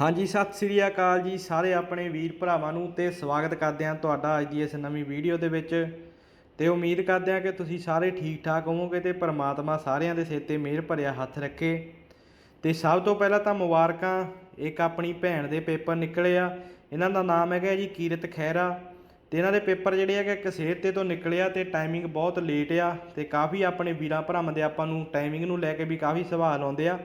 ਹਾਂਜੀ, ਸਤਿ ਸ੍ਰੀ ਅਕਾਲ ਜੀ ਸਾਰੇ ਆਪਣੇ ਵੀਰ ਭਰਾਵਾਂ ਨੂੰ ਤੇ ਸਵਾਗਤ ਕਰਦੇ ਹਾਂ ਤੁਹਾਡਾ ਅੱਜ ਦੀ ਇਸ ਨਵੀਂ ਵੀਡੀਓ ਦੇ ਵਿੱਚ। ਤੇ ਉਮੀਦ ਕਰਦੇ ਹਾਂ ਕਿ ਤੁਸੀਂ ਸਾਰੇ ਠੀਕ ਠਾਕ ਹੋਵੋਗੇ ਤੇ ਪਰਮਾਤਮਾ ਸਾਰਿਆਂ ਦੇ ਸਿਰ ਤੇ ਮਿਹਰ ਭਰਿਆ ਹੱਥ ਰੱਖੇ। ਤੇ ਸਭ ਤੋਂ ਪਹਿਲਾਂ ਤਾਂ ਮੁਬਾਰਕਾਂ। ਇੱਕ ਆਪਣੀ ਭੈਣ ਦੇ ਪੇਪਰ ਨਿਕਲੇ ਆ। ਇਹਨਾਂ ਦਾ ਨਾਮ ਹੈਗਾ ਜੀ ਕੀਰਤ ਖਹਿਰਾ। ਤੇ ਇਹਨਾਂ ਦੇ ਪੇਪਰ ਜਿਹੜੇ ਹੈਗੇ ਕਸੇਤੇ ਤੋਂ ਨਿਕਲੇ ਆ ਤੇ ਟਾਈਮਿੰਗ ਬਹੁਤ ਲੇਟ ਆ। ਤੇ ਕਾਫੀ ਆਪਣੇ ਵੀਰਾਂ ਭਰਾਵਾਂ ਦੇ ਆਪਾਂ ਨੂੰ ਟਾਈਮਿੰਗ ਨੂੰ ਲੈ ਕੇ ਵੀ ਕਾਫੀ ਸਵਾਲ ਆਉਂਦੇ ਆ।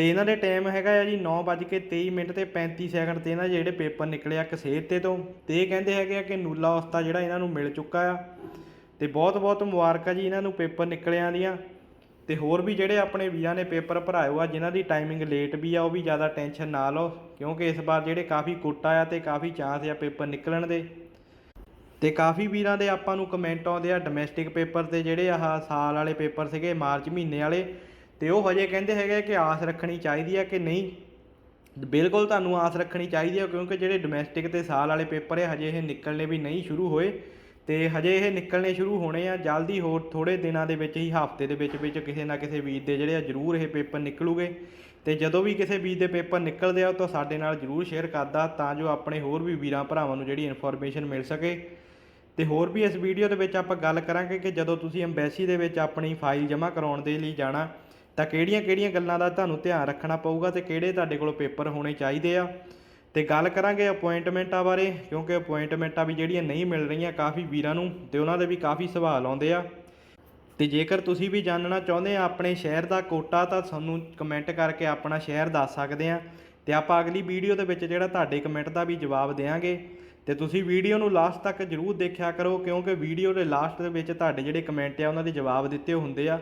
ਤੇ ਇਹਨਾਂ ਦੇ ਟਾਈਮ ਹੈਗਾ ਆ ਜੀ 9:23 ਮਿੰਟ ਤੇ 35 ਸੈਕਿੰਡ ਤੇ ਇਹਨਾਂ ਦੇ ਜਿਹੜੇ ਪੇਪਰ ਨਿਕਲੇ ਆ ਕਸੇਤੇ ਤੋਂ ਤੇ। ਇਹ ਕਹਿੰਦੇ ਹੈਗੇ ਆ ਕਿ ਨੂਲਾ ਉਸਤਾ ਜਿਹੜਾ ਇਹਨਾਂ ਨੂੰ ਮਿਲ ਚੁੱਕਾ ਆ। ਤੇ ਬਹੁਤ ਬਹੁਤ ਮੁਬਾਰਕਾਂ ਜੀ ਇਹਨਾਂ ਨੂੰ ਪੇਪਰ ਨਿਕਲਿਆਂ ਦੀਆਂ। ਤੇ ਹੋਰ ਵੀ ਜਿਹੜੇ ਆਪਣੇ ਵੀਰਾਂ ਨੇ ਪੇਪਰ ਭਰਾਇਓ ਆ, ਜਿਨ੍ਹਾਂ ਦੀ ਟਾਈਮਿੰਗ ਲੇਟ ਵੀ ਆ, ਉਹ ਵੀ ਜ਼ਿਆਦਾ ਟੈਨਸ਼ਨ ਨਾ ਲਓ, ਕਿਉਂਕਿ ਇਸ ਵਾਰ ਜਿਹੜੇ ਕਾਫੀ ਕੋਟਾ ਆ ਤੇ ਕਾਫੀ ਚਾਂਸ ਆ ਪੇਪਰ ਨਿਕਲਣ ਦੇ। ਤੇ ਕਾਫੀ ਵੀਰਾਂ ਦੇ ਆਪਾਂ ਨੂੰ ਕਮੈਂਟ ਆਉਂਦੇ ਆ ਡੋਮੈਸਟਿਕ ਪੇਪਰ ਤੇ ਜਿਹੜੇ ਆਹ ਸਾਲ ਵਾਲੇ ਪੇਪਰ ਸੀਗੇ, ਮਾਰਚ ਮਹੀਨੇ ਵਾਲੇ ਤੇ ਉਹ ਹਜੇ ਕਹਿੰਦੇ ਹੈਗੇ ਕਿ ਆਸ ਰੱਖਣੀ ਚਾਹੀਦੀ ਹੈ ਕਿ ਨਹੀਂ। ਬਿਲਕੁਲ ਤੁਹਾਨੂੰ ਆਸ ਰੱਖਣੀ ਚਾਹੀਦੀ ਆ, ਕਿਉਂਕਿ ਜਿਹੜੇ ਡੋਮੈਸਟਿਕ ਤੇ ਸਾਲ ਵਾਲੇ ਪੇਪਰ ਆ, ਹਜੇ ਇਹ ਨਿਕਲਣੇ ਵੀ ਨਹੀਂ ਸ਼ੁਰੂ ਹੋਏ। ਤੇ ਹਜੇ ਇਹ ਨਿਕਲਣੇ ਸ਼ੁਰੂ ਹੋਣੇ ਆ, ਜਲਦੀ ਹੋਰ ਥੋੜੇ ਦਿਨਾਂ ਦੇ ਵਿੱਚ ਹੀ, ਹਫ਼ਤੇ ਦੇ ਵਿੱਚ ਵਿੱਚ ਕਿਸੇ ਨਾ ਕਿਸੇ ਵੀਰ ਦੇ ਜਿਹੜੇ ਆ, ਜ਼ਰੂਰ ਇਹ ਪੇਪਰ ਨਿਕਲੂਗੇ। ਤੇ ਜਦੋਂ ਵੀ ਕਿਸੇ ਵੀਰ ਦੇ ਪੇਪਰ ਨਿਕਲਦੇ ਆ ਤਾਂ ਸਾਡੇ ਨਾਲ ਜ਼ਰੂਰ ਸ਼ੇਅਰ ਕਰਦਾ, ਤਾਂ ਜੋ ਆਪਣੇ ਹੋਰ ਵੀ ਵੀਰਾਂ ਭਰਾਵਾਂ ਨੂੰ ਜਿਹੜੀ ਇਨਫੋਰਮੇਸ਼ਨ ਮਿਲ ਸਕੇ। ਤੇ ਹੋਰ ਵੀ ਇਸ ਵੀਡੀਓ ਦੇ ਵਿੱਚ ਆਪਾਂ ਗੱਲ ਕਰਾਂਗੇ ਕਿ ਜਦੋਂ ਤੁਸੀਂ ਐਮਬੈਸੀ ਦੇ ਵਿੱਚ ਆਪਣੀ ਫਾਈਲ ਜਮ੍ਹਾਂ ਕਰਾਉਣ ਦੇ ਲਈ ਜਾਣਾ ਤਾਂ ਕਿਹੜੀਆਂ-ਕਿਹੜੀਆਂ ਗੱਲਾਂ ਦਾ ਤੁਹਾਨੂੰ ਧਿਆਨ ਰੱਖਣਾ ਪਊਗਾ ਤੇ ਕਿਹੜੇ ਤੁਹਾਡੇ ਕੋਲ ਪੇਪਰ ਹੋਣੇ ਚਾਹੀਦੇ ਆ। ਤੇ ਗੱਲ ਕਰਾਂਗੇ ਅਪਾਇੰਟਮੈਂਟਾਂ ਬਾਰੇ, ਕਿਉਂਕਿ ਅਪਾਇੰਟਮੈਂਟਾਂ ਵੀ ਜਿਹੜੀਆਂ ਨਹੀਂ ਮਿਲ ਰਹੀਆਂ ਕਾਫੀ ਵੀਰਾਂ ਨੂੰ ਤੇ ਉਹਨਾਂ ਦੇ ਵੀ ਕਾਫੀ ਸਵਾਲ ਆਉਂਦੇ ਆ। ਤੇ ਜੇਕਰ ਤੁਸੀਂ ਵੀ ਜਾਣਨਾ ਚਾਹੁੰਦੇ ਆ ਆਪਣੇ ਸ਼ਹਿਰ ਦਾ ਕੋਟਾ ਤਾਂ ਸਾਨੂੰ ਕਮੈਂਟ ਕਰਕੇ ਆਪਣਾ ਸ਼ਹਿਰ ਦੱਸ ਸਕਦੇ ਆ। ਤੇ ਆਪਾਂ ਅਗਲੀ ਵੀਡੀਓ ਦੇ ਵਿੱਚ ਜਿਹੜਾ ਤੁਹਾਡੇ ਕਮੈਂਟ ਦਾ ਵੀ ਜਵਾਬ ਦੇਵਾਂਗੇ। ਤੇ ਤੁਸੀਂ ਵੀਡੀਓ ਨੂੰ ਲਾਸਟ ਤੱਕ ਜਰੂਰ ਦੇਖਿਆ ਕਰੋ, ਕਿਉਂਕਿ ਵੀਡੀਓ ਦੇ ਲਾਸਟ ਦੇ ਵਿੱਚ ਤੁਹਾਡੇ ਜਿਹੜੇ ਕਮੈਂਟ ਆ ਉਹਨਾਂ ਦੇ ਜਵਾਬ ਦਿੱਤੇ ਹੁੰਦੇ ਆ।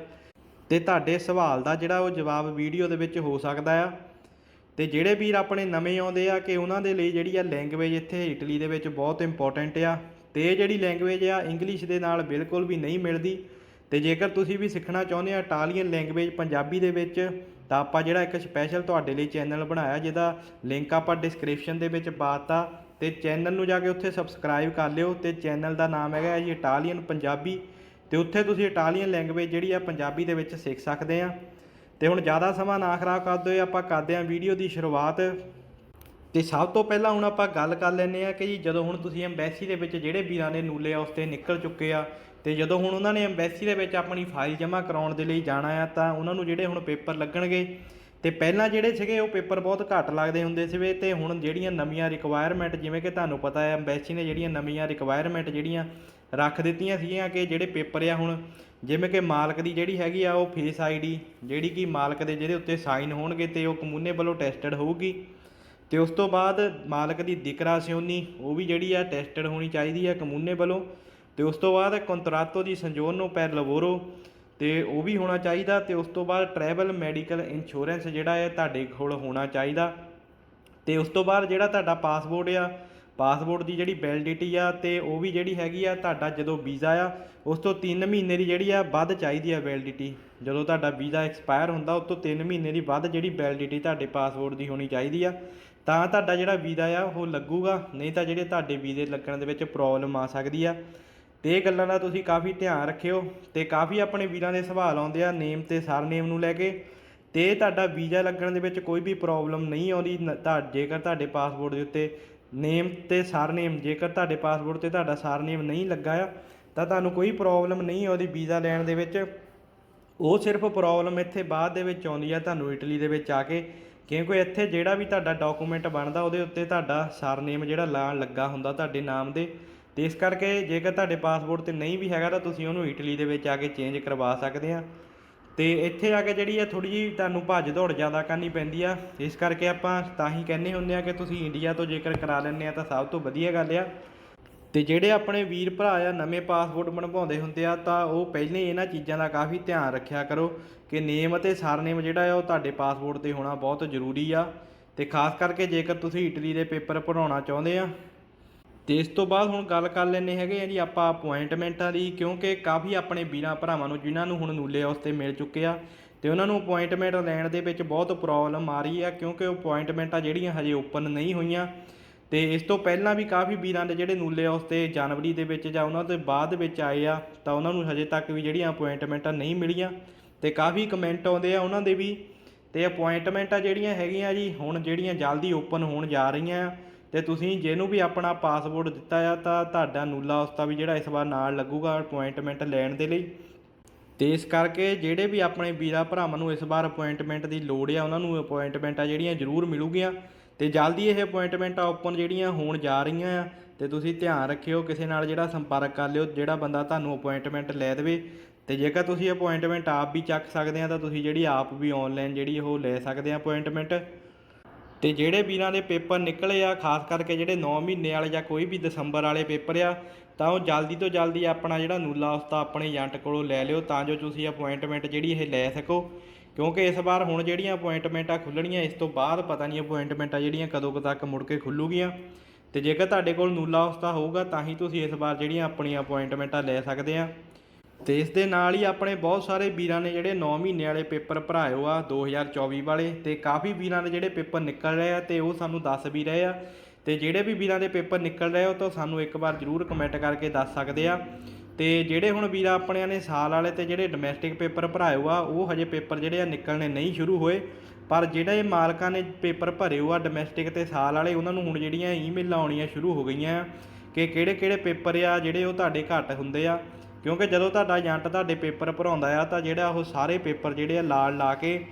ਤੇ ਤੁਹਾਡੇ ਸਵਾਲ ਦਾ ਜਿਹੜਾ ਉਹ ਜਵਾਬ ਵੀਡੀਓ ਦੇ ਵਿੱਚ ਹੋ ਸਕਦਾ ਆ। ਤੇ ਜਿਹੜੇ ਵੀਰ ਆਪਣੇ ਨਵੇਂ ਆਉਂਦੇ ਆ ਕਿ ਉਹਨਾਂ ਦੇ ਲਈ ਜਿਹੜੀ ਆ ਲੈਂਗੁਏਜ ਇੱਥੇ ਇਟਲੀ ਦੇ ਵਿੱਚ ਬਹੁਤ ਇੰਪੋਰਟੈਂਟ ਆ, ਤੇ ਇਹ ਜਿਹੜੀ ਲੈਂਗੁਏਜ ਆ ਇੰਗਲਿਸ਼ ਦੇ ਨਾਲ ਬਿਲਕੁਲ ਵੀ ਨਹੀਂ ਮਿਲਦੀ। ਤੇ ਜੇਕਰ ਤੁਸੀਂ ਵੀ ਸਿੱਖਣਾ ਚਾਹੁੰਦੇ ਆ ਇਟਾਲੀਅਨ ਲੈਂਗੁਏਜ ਪੰਜਾਬੀ ਦੇ ਵਿੱਚ, ਤਾਂ ਆਪਾਂ ਜਿਹੜਾ ਇੱਕ ਸਪੈਸ਼ਲ ਤੁਹਾਡੇ ਲਈ ਚੈਨਲ ਬਣਾਇਆ, ਜਿਹਦਾ ਲਿੰਕ ਆਪਾਂ ਡਿਸਕ੍ਰਿਪਸ਼ਨ ਦੇ ਵਿੱਚ ਪਾਤਾ ਤੇ ਚੈਨਲ ਨੂੰ ਜਾ ਕੇ ਉੱਥੇ ਸਬਸਕ੍ਰਾਈਬ ਕਰ ਲਿਓ, ਤੇ ਚੈਨਲ ਦਾ ਨਾਮ ਹੈਗਾ ਜੀ ਇਟਾਲੀਅਨ ਪੰਜਾਬੀ। ਤੇ ਉੱਥੇ ਤੁਸੀਂ ਇਟਾਲੀਅਨ ਲੈਂਗੁਏਜ ਜਿਹੜੀ ਆ ਪੰਜਾਬੀ ਦੇ ਵਿੱਚ ਸਿੱਖ ਸਕਦੇ ਆ। ਤੇ ਹੁਣ ਜ਼ਿਆਦਾ ਸਮਾਂ ਨਾ ਖਰਾਬ ਕਰਦੇ ਹੋਏ ਆਪਾਂ ਕਰਦੇ ਆਂ ਵੀਡੀਓ ਦੀ ਸ਼ੁਰੂਆਤ। ਤੇ ਸਭ ਤੋਂ ਪਹਿਲਾਂ ਹੁਣ ਆਪਾਂ ਗੱਲ ਕਰ ਲੈਂਦੇ ਆ ਕਿ ਜੀ ਜਦੋਂ ਹੁਣ ਤੁਸੀਂ ਐਮਬੈਸੀ ਦੇ ਵਿੱਚ ਜਿਹੜੇ ਵੀਰਾਂ ਨੇ ਨੂਲੇ ਆ, ਉਸ ਤੇ ਨਿਕਲ ਚੁੱਕੇ ਆ, ਤੇ ਜਦੋਂ ਹੁਣ ਉਹਨਾਂ ਨੇ ਐਮਬੈਸੀ ਦੇ ਵਿੱਚ ਆਪਣੀ ਫਾਈਲ ਜਮ੍ਹਾਂ ਕਰਾਉਣ ਦੇ ਲਈ ਜਾਣਾ ਆ, ਤਾਂ ਉਹਨਾਂ ਨੂੰ ਜਿਹੜੇ ਹੁਣ ਪੇਪਰ ਲੱਗਣਗੇ, ਤੇ ਪਹਿਲਾਂ ਜਿਹੜੇ ਸੀਗੇ ਉਹ ਪੇਪਰ ਬਹੁਤ ਘੱਟ ਲੱਗਦੇ ਹੁੰਦੇ ਸੀਗੇ, ਤੇ ਹੁਣ ਜਿਹੜੀਆਂ ਨਵੀਆਂ ਰਿਕੁਆਇਰਮੈਂਟ ਜਿਵੇਂ ਕਿ ਤੁਹਾਨੂੰ ਪਤਾ ਹੈ, ਐਮਬੈਸੀ ਨੇ ਜਿਹੜੀਆਂ ਨਵੀਆਂ ਰਿਕੁਆਇਰਮੈਂਟ ਜਿਹੜੀਆਂ ਰੱਖ ਦਿੱਤੀਆਂ ਸੀਗੀਆਂ ਕਿ ਜਿਹੜੇ ਪੇਪਰ ਆ ਹੁਣ, ਜਿਵੇਂ ਕਿ ਮਾਲਕ ਦੀ ਜਿਹੜੀ ਹੈਗੀ ਆ ਉਹ ਫੇਸ ਆਈਡੀ ਜਿਹੜੀ ਕਿ ਮਾਲਕ ਦੇ ਜਿਹਦੇ ਉੱਤੇ ਸਾਈਨ ਹੋਣਗੇ ਤੇ ਉਹ ਕਮੂਨੇ ਵੱਲੋਂ ਟੈਸਟਡ ਹੋਊਗੀ। ਤੇ ਉਸ ਤੋਂ ਬਾਅਦ ਮਾਲਕ ਦੀ ਦਿਕਰਾਸਿਓਨੀ ਉਹ ਵੀ ਜਿਹੜੀ ਆ ਟੈਸਟਡ ਹੋਣੀ ਚਾਹੀਦੀ ਆ ਕਮੂਨੇ ਵੱਲੋਂ। ਤੇ ਉਸ ਤੋਂ ਬਾਅਦ ਕੰਤਰਾਤੋ ਦੀ ਸੰਜੋਨੋ ਪੈਰ ਲਵੋਰੋ, ਤੇ ਉਹ ਵੀ ਹੋਣਾ ਚਾਹੀਦਾ। ਤੇ ਉਸ ਤੋਂ ਬਾਅਦ ਟਰੈਵਲ ਮੈਡੀਕਲ ਇੰਸ਼ੋਰੈਂਸ ਜਿਹੜਾ ਹੈ ਤੁਹਾਡੇ ਕੋਲ ਹੋਣਾ ਚਾਹੀਦਾ। ਤੇ ਉਸ ਤੋਂ ਬਾਅਦ ਜਿਹੜਾ ਤੁਹਾਡਾ ਪਾਸਪੋਰਟ ਆ ਪਾਸਪੋਰਟ ਦੀ ਜਿਹੜੀ ਵੈਲਿਡਿਟੀ ਆ ਤੇ ਉਹ ਵੀ ਜਿਹੜੀ ਹੈਗੀ ਆ ਤੁਹਾਡਾ ਜਦੋਂ ਵੀਜ਼ਾ ਆ, ਉਸ ਤੋਂ 3 ਮਹੀਨੇ ਦੀ ਜਿਹੜੀ ਆ ਵੱਧ ਚਾਹੀਦੀ ਆ ਵੈਲਿਡਿਟੀ ਜਦੋਂ ਤੁਹਾਡਾ ਵੀਜ਼ਾ ਐਕਸਪਾਇਰ ਹੁੰਦਾ, ਉਸ ਤੋਂ 3 ਮਹੀਨੇ ਦੀ ਵੱਧ ਜਿਹੜੀ ਵੈਲਿਡਿਟੀ ਤੁਹਾਡੇ ਪਾਸਪੋਰਟ ਦੀ ਹੋਣੀ ਚਾਹੀਦੀ ਆ। ਤਾਂ ਤੁਹਾਡਾ ਜਿਹੜਾ ਵੀਜ਼ਾ ਆ, ਉਹ ਲੱਗੂਗਾ, ਨਹੀਂ ਤਾਂ ਜਿਹੜੇ ਤੁਹਾਡੇ ਵੀਜ਼ੇ ਲੱਗਣ ਦੇ ਵਿੱਚ ਪ੍ਰੋਬਲਮ ਆ ਸਕਦੀ ਆ। ਤੇ ਇਹ ਗੱਲਾਂ ਦਾ ਤੁਸੀਂ ਕਾਫੀ ਧਿਆਨ ਰੱਖਿਓ ਤੇ ਕਾਫੀ ਆਪਣੇ ਵੀਰਾਂ ਦੇ ਸਵਾਲ ਆਉਂਦੇ ਆ ਨੇਮ ਤੇ ਸਰਨੇਮ ਨੂੰ ਲੈ ਕੇ। ਤੇ ਤੁਹਾਡਾ ਵੀਜ਼ਾ ਲੱਗਣ ਦੇ ਵਿੱਚ ਕੋਈ ਵੀ ਪ੍ਰੋਬਲਮ ਨਹੀਂ ਆਉਂਦੀ, ਨ- ਤਾਂ ਜੇਕਰ ਤੁਹਾਡੇ ਪਾਸਪੋਰਟ ਦੇ ਉੱਤੇ ਨੇਮ ਤੇ ਸਰਨੇਮ, ਜੇਕਰ ਤੁਹਾਡੇ ਪਾਸਪੋਰਟ ਤੇ ਤੁਹਾਡਾ ਸਰਨੇਮ ਨਹੀਂ ਲੱਗਾ ਆ, ਤਾਂ ਤੁਹਾਨੂੰ ਕੋਈ ਪ੍ਰੋਬਲਮ ਨਹੀਂ ਆਉਂਦੀ ਵੀਜ਼ਾ ਲੈਣ ਦੇ ਵਿੱਚ। ਉਹ ਸਿਰਫ ਪ੍ਰੋਬਲਮ ਇੱਥੇ ਬਾਅਦ ਦੇ ਵਿੱਚ ਆਉਂਦੀ ਆ ਤੁਹਾਨੂੰ ਇਟਲੀ ਦੇ ਵਿੱਚ ਆ ਕੇ, ਕਿਉਂਕਿ ਇੱਥੇ ਜਿਹੜਾ ਵੀ ਤੁਹਾਡਾ ਡਾਕੂਮੈਂਟ ਬਣਦਾ, ਉਹਦੇ ਉੱਤੇ ਤੁਹਾਡਾ ਸਰਨੇਮ ਜਿਹੜਾ ਲਾ, ਲੱਗਾ ਹੁੰਦਾ ਤੁਹਾਡੇ ਨਾਮ ਦੇ। ਤੇ ਇਸ ਕਰਕੇ ਜੇਕਰ ਤੁਹਾਡੇ ਪਾਸਪੋਰਟ ਤੇ ਨਹੀਂ ਵੀ ਹੈਗਾ, ਤਾਂ ਤੁਸੀਂ ਉਹਨੂੰ ਇਟਲੀ ਦੇ ਵਿੱਚ ਆ ਕੇ ਚੇਂਜ ਕਰਵਾ ਸਕਦੇ ਆ। ਤੇ ਇੱਥੇ ਆ ਕੇ ਜਿਹੜੀ ਆ ਥੋੜੀ ਜਿਹੀ ਤੁਹਾਨੂੰ ਭੱਜ ਦੌੜ ਜ਼ਿਆਦਾ ਕਰਨੀ ਪੈਂਦੀ ਆ। ਇਸ ਕਰਕੇ ਆਪਾਂ ਤਾਂ ਹੀ ਕਹਿੰਦੇ ਹੁੰਦੇ ਆ ਕਿ ਤੁਸੀਂ ਇੰਡੀਆ ਤੋਂ ਜੇਕਰ ਕਰਾ ਲੈਂਦੇ ਆ ਤਾਂ ਸਭ ਤੋਂ ਵਧੀਆ ਗੱਲ ਆ। ਤੇ ਜਿਹੜੇ ਆਪਣੇ ਵੀਰ ਭਰਾ ਆ, ਨਵੇਂ ਪਾਸਪੋਰਟ ਬਣਵਾਉਂਦੇ ਹੁੰਦੇ ਆ, ਤਾਂ ਉਹ ਪਹਿਲੇ ਇਹਨਾਂ ਚੀਜ਼ਾਂ ਦਾ ਕਾਫੀ ਧਿਆਨ ਰੱਖਿਆ ਕਰੋ ਕਿ ਨੇਮ ਅਤੇ ਸਰਨੇਮ ਜਿਹੜਾ ਆ ਉਹ ਤੁਹਾਡੇ ਪਾਸਪੋਰਟ ਤੇ ਹੋਣਾ ਬਹੁਤ ਜ਼ਰੂਰੀ ਆ। ਤੇ ਖਾਸ ਕਰਕੇ ਜੇਕਰ ਤੁਸੀਂ ਇਟਲੀ ਦੇ ਪੇਪਰ ਭਰਾਉਣਾ ਚਾਹੁੰਦੇ ਆ ਤੇ ਇਸ ਤੋਂ ਬਾਅਦ ਹੁਣ ਗੱਲ ਕਰ ਲੈਣੇ ਹੈਗੇ ਆ ਜੀ ਆਪਾਂ ਅਪਾਇੰਟਮੈਂਟਾਂ ਦੀ, ਕਿਉਂਕਿ ਕਾਫੀ ਆਪਣੇ ਵੀਰਾਂ ਭਰਾਵਾਂ ਨੂੰ, ਜਿਨ੍ਹਾਂ ਨੂੰ ਹੁਣ ਨੂਲੇ ਉਸ ਤੇ ਮਿਲ ਚੁੱਕੇ ਆ, ਤੇ ਉਹਨਾਂ ਨੂੰ ਅਪਾਇੰਟਮੈਂਟ ਲੈਣ ਦੇ ਵਿੱਚ ਬਹੁਤ ਪ੍ਰੋਬਲਮ ਆ ਰਹੀ ਆ, ਕਿਉਂਕਿ ਉਹ ਅਪਾਇੰਟਮੈਂਟਾਂ ਜਿਹੜੀਆਂ ਹਜੇ ਓਪਨ ਨਹੀਂ ਹੋਈਆਂ। ਤੇ ਇਸ ਤੋਂ ਪਹਿਲਾਂ ਵੀ ਕਾਫੀ ਵੀਰਾਂ ਦੇ ਜਿਹੜੇ ਨੂਲੇ ਉਸ ਤੇ ਜਨਵਰੀ ਦੇ ਵਿੱਚ ਜਾਂ ਉਹਨਾਂ ਦੇ ਬਾਅਦ ਵਿੱਚ ਆਏ ਆ, ਤਾਂ ਉਹਨਾਂ ਨੂੰ ਹਜੇ ਤੱਕ ਵੀ ਜਿਹੜੀਆਂ ਅਪਾਇੰਟਮੈਂਟਾਂ ਨਹੀਂ ਮਿਲੀਆਂ। ਤੇ ਕਾਫੀ ਕਮੈਂਟ ਆਉਂਦੇ ਆ ਉਹਨਾਂ ਦੇ ਵੀ। ਤੇ ਅਪਾਇੰਟਮੈਂਟਾਂ ਜਿਹੜੀਆਂ ਹੈਗੀਆਂ ਜੀ, ਹੁਣ ਜਿਹੜੀਆਂ ਜਲਦੀ ਓਪਨ ਹੋਣ ਜਾ ਰਹੀਆਂ ਆ ਅਤੇ ਤੁਸੀਂ ਜਿਹਨੂੰ ਵੀ ਆਪਣਾ ਪਾਸਪੋਰਟ ਦਿੱਤਾ ਆ, ਤਾਂ ਤੁਹਾਡਾ ਨੂਲਾ ਉਸਤਾ ਵੀ ਜਿਹੜਾ ਇਸ ਵਾਰ ਨਾਲ ਲੱਗੂਗਾ ਅਪੁਆਇੰਟਮੈਂਟ ਲੈਣ ਦੇ ਲਈ। ਅਤੇ ਇਸ ਕਰਕੇ ਜਿਹੜੇ ਵੀ ਆਪਣੇ ਵੀਰਾਂ ਭਰਾਵਾਂ ਨੂੰ ਇਸ ਵਾਰ ਅਪੁਆਇੰਟਮੈਂਟ ਦੀ ਲੋੜ ਆ, ਉਹਨਾਂ ਨੂੰ ਅਪਾਇੰਟਮੈਂਟਾਂ ਜਿਹੜੀਆਂ ਜ਼ਰੂਰ ਮਿਲੂਗੀਆਂ। ਤੇ ਜਲਦੀ ਇਹ ਅਪਾਇੰਟਮੈਂਟਾਂ ਓਪਨ ਜਿਹੜੀਆਂ ਹੋਣ ਜਾ ਰਹੀਆਂ ਆ, ਤੇ ਤੁਸੀਂ ਧਿਆਨ ਰੱਖਿਓ ਕਿਸੇ ਨਾਲ ਜਿਹੜਾ ਸੰਪਰਕ ਕਰ ਲਿਓ, ਜਿਹੜਾ ਬੰਦਾ ਤੁਹਾਨੂੰ ਅਪੁਆਇੰਟਮੈਂਟ ਲੈ ਦੇਵੇ। ਤੇ ਜੇਕਰ ਤੁਸੀਂ ਅਪੁਆਇੰਟਮੈਂਟ ਆਪ ਵੀ ਚੱਕ ਸਕਦੇ ਆ, ਤਾਂ ਤੁਸੀਂ ਜਿਹੜੀ ਆਪ ਵੀ ਆਨਲਾਈਨ ਜਿਹੜੀ ਉਹ ਲੈ ਸਕਦੇ ਆ ਅਪੁਆਇੰਟਮੈਂਟ ਅਤੇ ਜਿਹੜੇ ਵੀਰਾਂ ਦੇ ਪੇਪਰ ਨਿਕਲੇ ਆ, ਖਾਸ ਕਰਕੇ ਜਿਹੜੇ ਨੌ ਮਹੀਨੇ ਵਾਲੇ ਜਾਂ ਕੋਈ ਵੀ ਦਸੰਬਰ ਵਾਲੇ ਪੇਪਰ ਆ, ਤਾਂ ਉਹ ਜਲਦੀ ਤੋਂ ਜਲਦੀ ਆਪਣਾ ਜਿਹੜਾ ਨੂਲਾ ਉਸਤਾ ਆਪਣੇ ਏਜੰਟ ਕੋਲੋਂ ਲੈ ਲਿਓ, ਤਾਂ ਜੋ ਤੁਸੀਂ ਅਪਾਇੰਟਮੈਂਟ ਜਿਹੜੀ ਇਹ ਲੈ ਸਕੋ। ਕਿਉਂਕਿ ਇਸ ਵਾਰ ਹੁਣ ਜਿਹੜੀਆਂ ਅਪਾਇੰਟਮੈਂਟਾਂ ਖੁੱਲਣੀਆਂ ਇਸ ਤੋਂ ਬਾਅਦ ਪਤਾ ਨਹੀਂ ਅਪਾਇੰਟਮੈਂਟਾਂ ਜਿਹੜੀਆਂ ਕਦੋਂ ਕੁ ਤੱਕ ਮੁੜ ਕੇ ਖੁੱਲੂਗੀਆਂ ਤੇ ਜੇਕਰ ਤੁਹਾਡੇ ਕੋਲ ਨੂਲਾ ਉਸਤਾ ਹੋਊਗਾ, ਤਾਂ ਹੀ ਤੁਸੀਂ ਇਸ ਵਾਰ ਜਿਹੜੀਆਂ ਆਪਣੀਆਂ ਅਪਾਇੰਟਮੈਂਟਾਂ ਲੈ ਸਕਦੇ ਆ। ਤੇ ਇਸ ਦੇ ਨਾਲ ਹੀ ਆਪਣੇ ਬਹੁਤ ਸਾਰੇ ਵੀਰਾਂ ਨੇ ਜਿਹੜੇ 9 ਮਹੀਨੇ ਵਾਲੇ ਪੇਪਰ ਭਰਾਇਓ ਆ 2024 ਵਾਲੇ, ਤੇ ਕਾਫੀ ਵੀਰਾਂ ਦੇ ਜਿਹੜੇ ਪੇਪਰ ਨਿਕਲ ਰਹੇ ਆ ਤੇ ਉਹ ਸਾਨੂੰ ਦੱਸ ਵੀ ਰਹੇ ਆ। ਤੇ ਜਿਹੜੇ ਵੀ ਵੀਰਾਂ ਦੇ ਪੇਪਰ ਨਿਕਲ ਰਹੇ ਹੋ ਤਾਂ ਸਾਨੂੰ ਇੱਕ ਵਾਰ ਜਰੂਰ ਕਮੈਂਟ ਕਰਕੇ ਦੱਸ ਸਕਦੇ ਆ। ਤੇ ਜਿਹੜੇ ਹੁਣ ਵੀਰਾਂ ਆਪਣਿਆਂ ਨੇ ਸਾਲ ਵਾਲੇ ਤੇ ਜਿਹੜੇ ਡੋਮੈਸਟਿਕ ਪੇਪਰ ਭਰਾਇਓ ਆ, ਉਹ ਹਜੇ ਪੇਪਰ ਜਿਹੜੇ ਆ ਨਿਕਲਣੇ ਨਹੀਂ ਸ਼ੁਰੂ ਹੋਏ। ਪਰ ਜਿਹੜੇ ਮਾਲਕਾਂ ਨੇ ਪੇਪਰ ਭਰੇ ਹੋ ਆ ਡੋਮੈਸਟਿਕ ਤੇ ਸਾਲ ਵਾਲੇ, ਉਹਨਾਂ ਨੂੰ ਹੁਣ ਜਿਹੜੀਆਂ ਈਮੇਲਾਂ ਆਉਣੀਆਂ ਸ਼ੁਰੂ ਹੋ ਗਈਆਂ ਆ ਕਿ ਕਿਹੜੇ ਕਿਹੜੇ ਪੇਪਰ ਆ, ਜਿਹੜੇ ਉਹ ਤੁਹਾਡੇ ਘੱਟ ਹੁੰਦੇ ਆ। ਕਿਉਂਕਿ ਜਦੋਂ ਤੁਹਾਡਾ ਏਜੰਟ ਤੁਹਾਡੇ ਪੇਪਰ ਭਰਾਉਂਦਾ ਆ, ਤਾਂ ਜਿਹੜਾ ਉਹ ਸਾਰੇ ਪੇਪਰ ਜਿਹੜੇ ਆ ਲਾਲ ਲਾ ਕੇ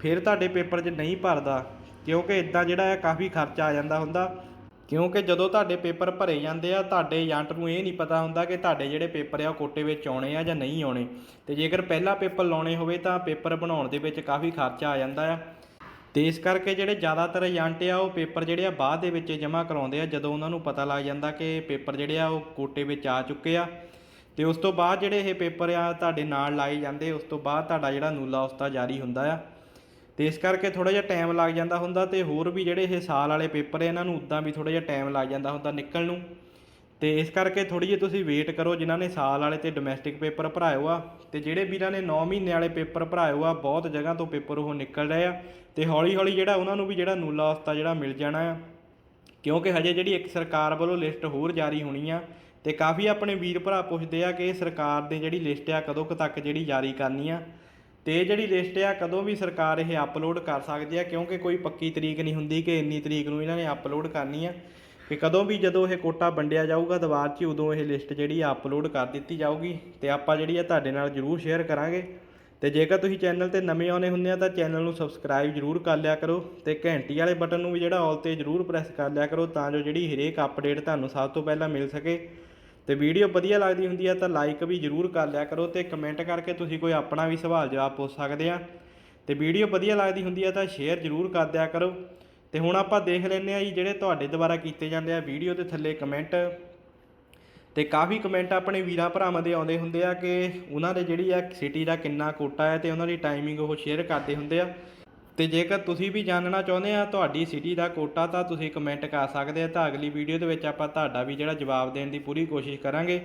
ਫਿਰ ਤੁਹਾਡੇ ਪੇਪਰ 'ਚ ਨਹੀਂ ਭਰਦਾ। ਕਿਉਂਕਿ ਇਦਾਂ ਜਿਹੜਾ ਆ ਕਾਫੀ ਖਰਚਾ ਆ ਜਾਂਦਾ ਹੁੰਦਾ। ਕਿਉਂਕਿ ਜਦੋਂ ਤੁਹਾਡੇ ਪੇਪਰ ਭਰੇ ਜਾਂਦੇ ਆ, ਤੁਹਾਡੇ ਏਜੰਟ ਨੂੰ ਇਹ ਨਹੀਂ ਪਤਾ ਹੁੰਦਾ ਕਿ ਤੁਹਾਡੇ ਜਿਹੜੇ ਪੇਪਰ ਆ ਉਹ ਕੋਟੇ ਵਿੱਚ ਆਉਣੇ ਆ ਜਾਂ ਨਹੀਂ ਆਉਣੇ। ਤੇ ਜੇਕਰ ਪਹਿਲਾ ਪੇਪਰ ਲਾਉਣੇ ਹੋਵੇ, ਤਾਂ ਪੇਪਰ ਬਣਾਉਣ ਦੇ ਵਿੱਚ ਕਾਫੀ ਖਰਚਾ ਆ ਜਾਂਦਾ ਆ। ਤੇ ਇਸ ਕਰਕੇ ਜਿਹੜੇ ਜ਼ਿਆਦਾਤਰ ਏਜੰਟ ਆ, ਉਹ ਪੇਪਰ ਜਿਹੜੇ ਆ ਬਾਅਦ ਦੇ ਵਿੱਚ ਜਮ੍ਹਾਂ ਕਰਾਉਂਦੇ ਆ, ਜਦੋਂ ਉਹਨਾਂ ਨੂੰ ਪਤਾ ਲੱਗ ਜਾਂਦਾ ਕਿ ਪੇਪਰ ਜਿਹੜੇ ਆ ਉਹ ਕੋਟੇ ਵਿੱਚ ਆ ਚੁੱਕੇ ਆ। ਤੇ ਉਸ ਤੋਂ ਬਾਅਦ ਜਿਹੜੇ ਇਹ ਪੇਪਰ ਆ ਤੁਹਾਡੇ ਨਾਲ ਲਾਏ ਜਾਂਦੇ, ਉਸ ਤੋਂ ਬਾਅਦ ਤੁਹਾਡਾ ਜਿਹੜਾ ਨੂਲਾ ਉਸਤਾ ਜਾਰੀ ਹੁੰਦਾ ਆ। ਤੇ ਇਸ ਕਰਕੇ ਥੋੜਾ ਜਿਹਾ ਟਾਈਮ ਲੱਗ ਜਾਂਦਾ ਹੁੰਦਾ ਤੇ ਹੋਰ ਵੀ ਜਿਹੜੇ ਇਹ ਸਾਲ ਵਾਲੇ ਪੇਪਰ ਆ, ਇਹਨਾਂ ਨੂੰ ਉਦਾਂ ਵੀ ਥੋੜਾ ਜਿਹਾ ਟਾਈਮ ਲੱਗ ਜਾਂਦਾ ਹੁੰਦਾ ਨਿਕਲਣ ਨੂੰ। ਤੇ ਇਸ ਕਰਕੇ ਥੋੜੀ ਜਿਹੀ ਤੁਸੀਂ ਵੇਟ ਕਰੋ ਜਿਨ੍ਹਾਂ ਨੇ ਸਾਲ ਵਾਲੇ ਤੇ ਡੋਮੈਸਟਿਕ ਪੇਪਰ ਭਰਾਇਓ ਆ ਤੇ ਜਿਹੜੇ ਵੀਰਾਂ ਨੇ 9 ਮਹੀਨੇ ਵਾਲੇ ਪੇਪਰ ਭਰਾਇਓ ਆ, ਬਹੁਤ ਜਗ੍ਹਾ ਤੋਂ ਪੇਪਰ ਉਹ ਨਿਕਲ ਰਹੇ ਆ। ਤੇ ਹੌਲੀ ਹੌਲੀ ਜਿਹੜਾ ਉਹਨਾਂ ਨੂੰ ਵੀ ਜਿਹੜਾ ਨੂਲਾ ਉਸਤਾ ਜਿਹੜਾ ਮਿਲ ਜਾਣਾ ਆ, ਕਿਉਂਕਿ ਹਜੇ ਜਿਹੜੀ ਇੱਕ ਸਰਕਾਰ ਵੱਲੋਂ ਲਿਸਟ ਹੋਰ ਜਾਰੀ ਹੋਣੀ ਆ ਤੇ ਕਾਫੀ ਆਪਣੇ ਵੀਰ ਭਰਾ ਪੁੱਛਦੇ ਆ ਕਿ ਇਹ ਸਰਕਾਰ ਦੀ ਜਿਹੜੀ ਲਿਸਟ ਆ ਕਦੋਂ ਤੱਕ ਜਿਹੜੀ ਜਾਰੀ ਕਰਨੀ ਆ। ਤੇ ਇਹ ਜਿਹੜੀ ਲਿਸਟ ਆ ਕਦੋਂ ਵੀ ਸਰਕਾਰ ਇਹ ਅਪਲੋਡ ਕਰ ਸਕਦੀ ਆ, ਕਿਉਂਕਿ ਕੋਈ ਪੱਕੀ ਤਰੀਕ ਨਹੀਂ ਹੁੰਦੀ ਕਿ ਇੰਨੀ ਤਰੀਕ ਨੂੰ ਇਹਨਾਂ ਨੇ ਅਪਲੋਡ ਕਰਨੀ ਆ। ਕਿ ਕਦੋਂ ਵੀ ਜਦੋਂ ਇਹ ਕੋਟਾ ਵੰਡਿਆ ਜਾਊਗਾ ਦੁਬਾਰ 'ਚ ਹੀ ਉਦੋਂ ਇਹ ਲਿਸਟ ਜਿਹੜੀ ਆ ਅਪਲੋਡ ਕਰ ਦਿੱਤੀ ਜਾਊਗੀ। ਤੇ ਆਪਾਂ ਜਿਹੜੀ ਆ ਤੁਹਾਡੇ ਨਾਲ ਜਰੂਰ ਸ਼ੇਅਰ ਕਰਾਂਗੇ। ਤੇ ਜੇਕਰ ਤੁਸੀਂ ਚੈਨਲ ਤੇ ਨਵੇਂ ਆਉਣੇ ਹੁੰਦੇ ਆ, ਤਾਂ ਚੈਨਲ ਨੂੰ ਸਬਸਕ੍ਰਾਈਬ ਜਰੂਰ ਕਰ ਲਿਆ ਕਰੋ। ਤੇ ਘੰਟੀ ਵਾਲੇ ਬਟਨ ਨੂੰ ਵੀ ਜਿਹੜਾ ਆਲ ਤੇ ਜਰੂਰ ਪ੍ਰੈਸ ਕਰ ਲਿਆ ਕਰੋ, ਤਾਂ ਜੋ ਜਿਹੜੀ ਹਰੇਕ ਅਪਡੇਟ ਤੁਹਾਨੂੰ ਸਭ ਤੋਂ ਪਹਿਲਾਂ ਮਿਲ ਸਕੇ। ਤੇ ਵੀਡੀਓ ਵਧੀਆ ਲੱਗਦੀ ਹੁੰਦੀ ਆ ਤਾਂ ਲਾਈਕ ਵੀ ਜਰੂਰ ਕਰ ਲਿਆ ਕਰੋ ਤੇ ਕਮੈਂਟ ਕਰਕੇ ਤੁਸੀਂ ਕੋਈ ਆਪਣਾ ਵੀ ਸਵਾਲ ਜਵਾਬ ਪੁੱਛ ਸਕਦੇ ਆ। ਤੇ ਵੀਡੀਓ ਵਧੀਆ ਲੱਗਦੀ ਹੁੰਦੀ ਹੈ ਤਾਂ ਸ਼ੇਅਰ ਜਰੂਰ ਕਰ ਦਿਆ ਕਰੋ। ਤੇ ਹੁਣ ਆਪਾਂ ਦੇਖ ਲੈਂਦੇ ਆ ਜੀ ਜਿਹੜੇ ਤੁਹਾਡੇ ਦੁਆਰਾ ਕੀਤੇ ਜਾਂਦੇ ਆ ਵੀਡੀਓ ਦੇ ਥੱਲੇ ਕਮੈਂਟ ਤੇ ਕਾਫੀ ਕਮੈਂਟ ਆਪਣੇ ਵੀਰਾਂ ਭਰਾਵਾਂ ਦੇ ਆਉਂਦੇ ਹੁੰਦੇ ਆ ਕਿ ਉਹਨਾਂ ਦੇ ਜਿਹੜੀ ਆ ਸਿਟੀ ਦਾ ਕਿੰਨਾ ਕੋਟਾ ਹੈ ਤੇ ਉਹਨਾਂ ਦੀ ਟਾਈਮਿੰਗ ਉਹ ਸ਼ੇਅਰ ਕਰਦੇ ਹੁੰਦੇ ਆ। ਤੇ ਜੇਕਰ ਤੁਸੀਂ ਵੀ ਜਾਣਨਾ ਚਾਹੁੰਦੇ ਆ ਤੁਹਾਡੀ ਸਿਟੀ ਦਾ ਕੋਟਾ ਤਾਂ ਤੁਸੀਂ ਕਮੈਂਟ ਕਰ ਸਕਦੇ ਆ ਤਾਂ ਅਗਲੀ ਵੀਡੀਓ ਦੇ ਵਿੱਚ ਆਪਾਂ ਤੁਹਾਡਾ ਵੀ ਜਿਹੜਾ ਜਵਾਬ ਦੇਣ ਦੀ ਪੂਰੀ ਕੋਸ਼ਿਸ਼ ਕਰਾਂਗੇ।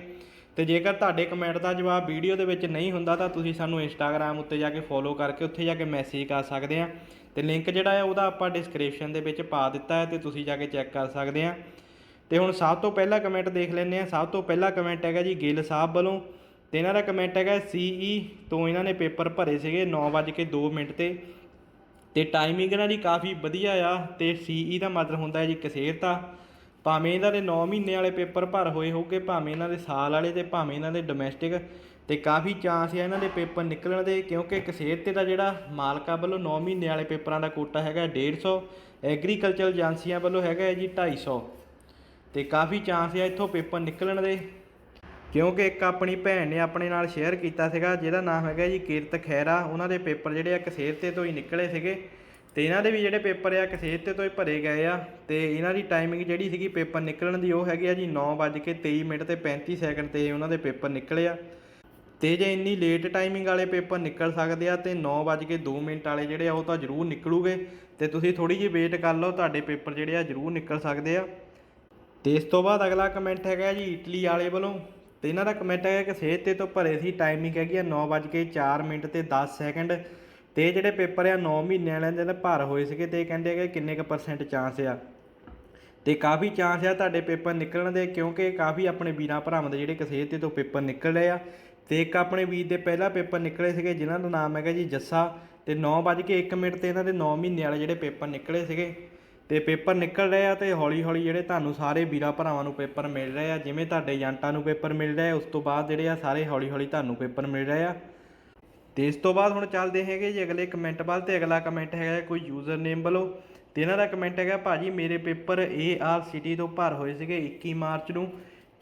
ਤੇ ਜੇਕਰ ਤੁਹਾਡੇ ਕਮੈਂਟ ਦਾ ਜਵਾਬ ਵੀਡੀਓ ਦੇ ਵਿੱਚ ਨਹੀਂ ਹੁੰਦਾ, ਤਾਂ ਤੁਸੀਂ ਸਾਨੂੰ ਇੰਸਟਾਗ੍ਰam ਉੱਤੇ ਜਾ ਕੇ ਫੋਲੋ ਕਰਕੇ ਉੱਥੇ ਜਾ ਕੇ ਮੈਸੇਜ ਕਰ ਸਕਦੇ ਆ। ਤੇ ਲਿੰਕ ਜਿਹੜਾ ਹੈ ਉਹਦਾ ਆਪਾਂ ਡਿਸਕ੍ਰਿਪਸ਼ਨ ਦੇ ਵਿੱਚ ਪਾ ਦਿੱਤਾ ਹੈ ਤੇ ਤੁਸੀਂ ਜਾ ਕੇ ਚੈੱਕ ਕਰ ਸਕਦੇ ਆ। ਤੇ ਹੁਣ ਸਭ ਤੋਂ ਪਹਿਲਾ ਕਮੈਂਟ ਦੇਖ ਲੈਂਦੇ ਆ। ਸਭ ਤੋਂ ਪਹਿਲਾ ਕਮੈਂਟ ਹੈਗਾ ਜੀ ਗਿੱਲ ਸਾਹਿਬ ਵੱਲੋਂ। ਤੇ ਇਹਨਾਂ ਦਾ ਕਮੈਂਟ ਹੈਗਾ ਸੀਈ ਤੋਂ ਇਹਨਾਂ ਨੇ ਪੇਪਰ ਭਰੇ ਸੀਗੇ 9:02 ਮਿੰਟ ਤੇ। ਤੇ ਟਾਈਮਿੰਗ ਇਹਨਾਂ ਦੀ ਕਾਫੀ ਵਧੀਆ ਆ ਤੇ ਸੀਈ ਦਾ ਮਤਲਬ ਹੁੰਦਾ ਹੈ ਜੀ ਕਸੇਰਤਾ। ਭਾਵੇਂ ਇਹਨਾਂ ਦੇ 9 ਮਹੀਨੇ ਵਾਲੇ ਪੇਪਰ ਭਰ ਹੋਏ ਹੋਗੇ ਭਾਵੇਂ ਇਹਨਾਂ ਦੇ ਸਾਲ ਵਾਲੇ ਤੇ ਭਾਵੇਂ ਇਹਨਾਂ ਦੇ ਡੋਮੈਸਟਿਕ ਤੇ ਕਾਫੀ ਚਾਂਸ ਹੈ ਇਹਨਾਂ ਦੇ ਪੇਪਰ ਨਿਕਲਣ ਦੇ ਕਿਉਂਕਿ ਕਸੇਰਤੇ ਦਾ ਜਿਹੜਾ ਮਾਲਕਾਂ ਵੱਲੋਂ 9 ਮਹੀਨੇ ਵਾਲੇ ਪੇਪਰਾਂ ਦਾ ਕੋਟਾ ਹੈਗਾ 150 ਐਗਰੀਕਲਚਰ ਏਜੰਸੀਆਂ ਵੱਲੋਂ ਹੈਗਾ ਹੈ ਜੀ 250 ਤੇ ਕਾਫੀ ਚਾਂਸ ਹੈ ਇੱਥੋਂ ਪੇਪਰ ਨਿਕਲਣ ਦੇ ਕਿਉਂਕਿ ਇੱਕ ਆਪਣੀ ਭੈਣ ਨੇ ਆਪਣੇ ਨਾਲ ਸ਼ੇਅਰ ਕੀਤਾ ਸੀਗਾ, ਜਿਹਦਾ ਨਾਮ ਹੈਗਾ ਜੀ ਕੀਰਤ ਖੈਰਾ ਉਹਨਾਂ ਦੇ ਪੇਪਰ ਜਿਹੜੇ ਆ ਕਸੇਰਤੇ ਤੋਂ ਹੀ ਨਿਕਲੇ ਸੀਗੇ। ਤੇ ਇਹਨਾਂ ਦੇ ਵੀ ਜਿਹੜੇ ਪੇਪਰ ਆ ਕਸੇਰਤੇ ਤੋਂ ਹੀ ਭਰੇ ਗਏ ਆ। ਤੇ ਇਹਨਾਂ ਦੀ ਟਾਈਮਿੰਗ ਜਿਹੜੀ ਸੀਗੀ ਪੇਪਰ ਨਿਕਲਣ ਦੀ, ਉਹ ਹੈਗੀ ਆ ਜੀ 9:23 ਮਿੰਟ ਤੇ 35 ਸੈਕਿੰਡ ਤੇ ਉਹਨਾਂ ਦੇ ਪੇਪਰ ਨਿਕਲੇ ਆ। ਤੇ ਜੇ ਇੰਨੀ ਲੇਟ ਟਾਈਮਿੰਗ ਵਾਲੇ ਪੇਪਰ ਨਿਕਲ ਸਕਦੇ ਆ, ਤੇ 9:02 ਮਿੰਟ ਵਾਲੇ ਜਿਹੜੇ ਆ, ਉਹ ਤਾਂ ਜ਼ਰੂਰ ਨਿਕਲੂਗੇ। ਤੇ ਤੁਸੀਂ ਥੋੜੀ ਜਿਹੀ ਵੇਟ ਕਰ ਲਓ, ਤੁਹਾਡੇ ਪੇਪਰ ਜਿਹੜੇ ਆ ਜ਼ਰੂਰ ਨਿਕਲ ਸਕਦੇ ਆ। ਤੇ ਇਸ ਤੋਂ ਬਾਅਦ ਅਗਲਾ ਕਮੈਂਟ ਹੈਗਾ ਜੀ, ਇਟਲੀ ਵਾਲੇ ਵੱਲੋਂ। ਤੇ ਇਹਨਾਂ ਦਾ ਕਮੈਂਟ ਹੈਗਾ ਕਿ ਸਿਹਤ ਤੇ ਤੋਂ ਭਰੇ ਸੀ ਟਾਈਮਿੰਗ ਹੈਗੀ ਆ 9:04 ਮਿੰਟ ਤੇ 10 ਸੈਕਿੰਡ ਤੇ ਜਿਹੜੇ ਪੇਪਰ ਆ 9 ਮਹੀਨੇ ਵਾਲਿਆਂ ਦੇ ਭਰ ਹੋਏ ਸੀਗੇ ਤੇ ਕਹਿੰਦੇ ਹੈਗੇ ਕਿੰਨੇ ਕੁ ਪਰਸੈਂਟ ਚਾਂਸ ਆ। ਤੇ ਕਾਫੀ ਚਾਂਸ ਆ ਤੁਹਾਡੇ ਪੇਪਰ ਨਿਕਲਣ ਦੇ ਕਿਉਂਕਿ ਕਾਫੀ ਆਪਣੇ ਵੀਰਾਂ ਭਰਾਵਾਂ ਦੇ ਜਿਹੜੇ ਕਸੇਤ ਤੇ ਤੋਂ ਪੇਪਰ ਨਿਕਲ ਰਹੇ ਆ। ਤੇ ਇੱਕ ਆਪਣੇ ਵੀਰ ਦੇ ਪਹਿਲਾ ਪੇਪਰ ਨਿਕਲੇ ਸੀਗੇ ਜਿਨ੍ਹਾਂ ਦਾ ਨਾਮ ਹੈਗਾ ਜੀ ਜੱਸਾ ਤੇ 9:01 ਮਿੰਟ ਤੇ ਇਹਨਾਂ ਦੇ 9 ਮਹੀਨੇ ਵਾਲੇ ਜਿਹੜੇ ਪੇਪਰ ਨਿਕਲੇ ਸੀਗੇ। ਤੇ ਪੇਪਰ ਨਿਕਲ ਰਹੇ ਆ ਤੇ ਹੌਲੀ ਹੌਲੀ ਜਿਹੜੇ ਤੁਹਾਨੂੰ ਸਾਰੇ ਵੀਰਾਂ ਭਰਾਵਾਂ ਨੂੰ ਪੇਪਰ ਮਿਲ ਰਹੇ ਆ, ਜਿਵੇਂ ਤੁਹਾਡੇ ਏਜੰਟਾਂ ਨੂੰ ਪੇਪਰ ਮਿਲ ਰਿਹਾ ਉਸ ਤੋਂ ਬਾਅਦ ਜਿਹੜੇ ਆ ਸਾਰੇ ਹੌਲੀ ਹੌਲੀ ਤੁਹਾਨੂੰ ਪੇਪਰ ਮਿਲ ਰਹੇ ਆ। ਤੇ ਇਸ ਤੋਂ ਬਾਅਦ ਹੁਣ ਚੱਲਦੇ ਹੈਗੇ ਜੀ ਅਗਲੇ ਕਮੈਂਟ ਵੱਲ ਤੇ ਅਗਲਾ ਕਮੈਂਟ ਹੈਗਾ ਕੋਈ ਯੂਜ਼ਰ ਨੇਮ ਵੱਲੋਂ। ਤੇ ਇਹਨਾਂ ਦਾ ਕਮੈਂਟ ਹੈਗਾ, ਭਾਜੀ, ਮੇਰੇ ਪੇਪਰ ਏ ਆਰ ਸਿਟੀ ਤੋਂ ਭਰ ਹੋਏ ਸੀਗੇ 21 ਮਾਰਚ ਨੂੰ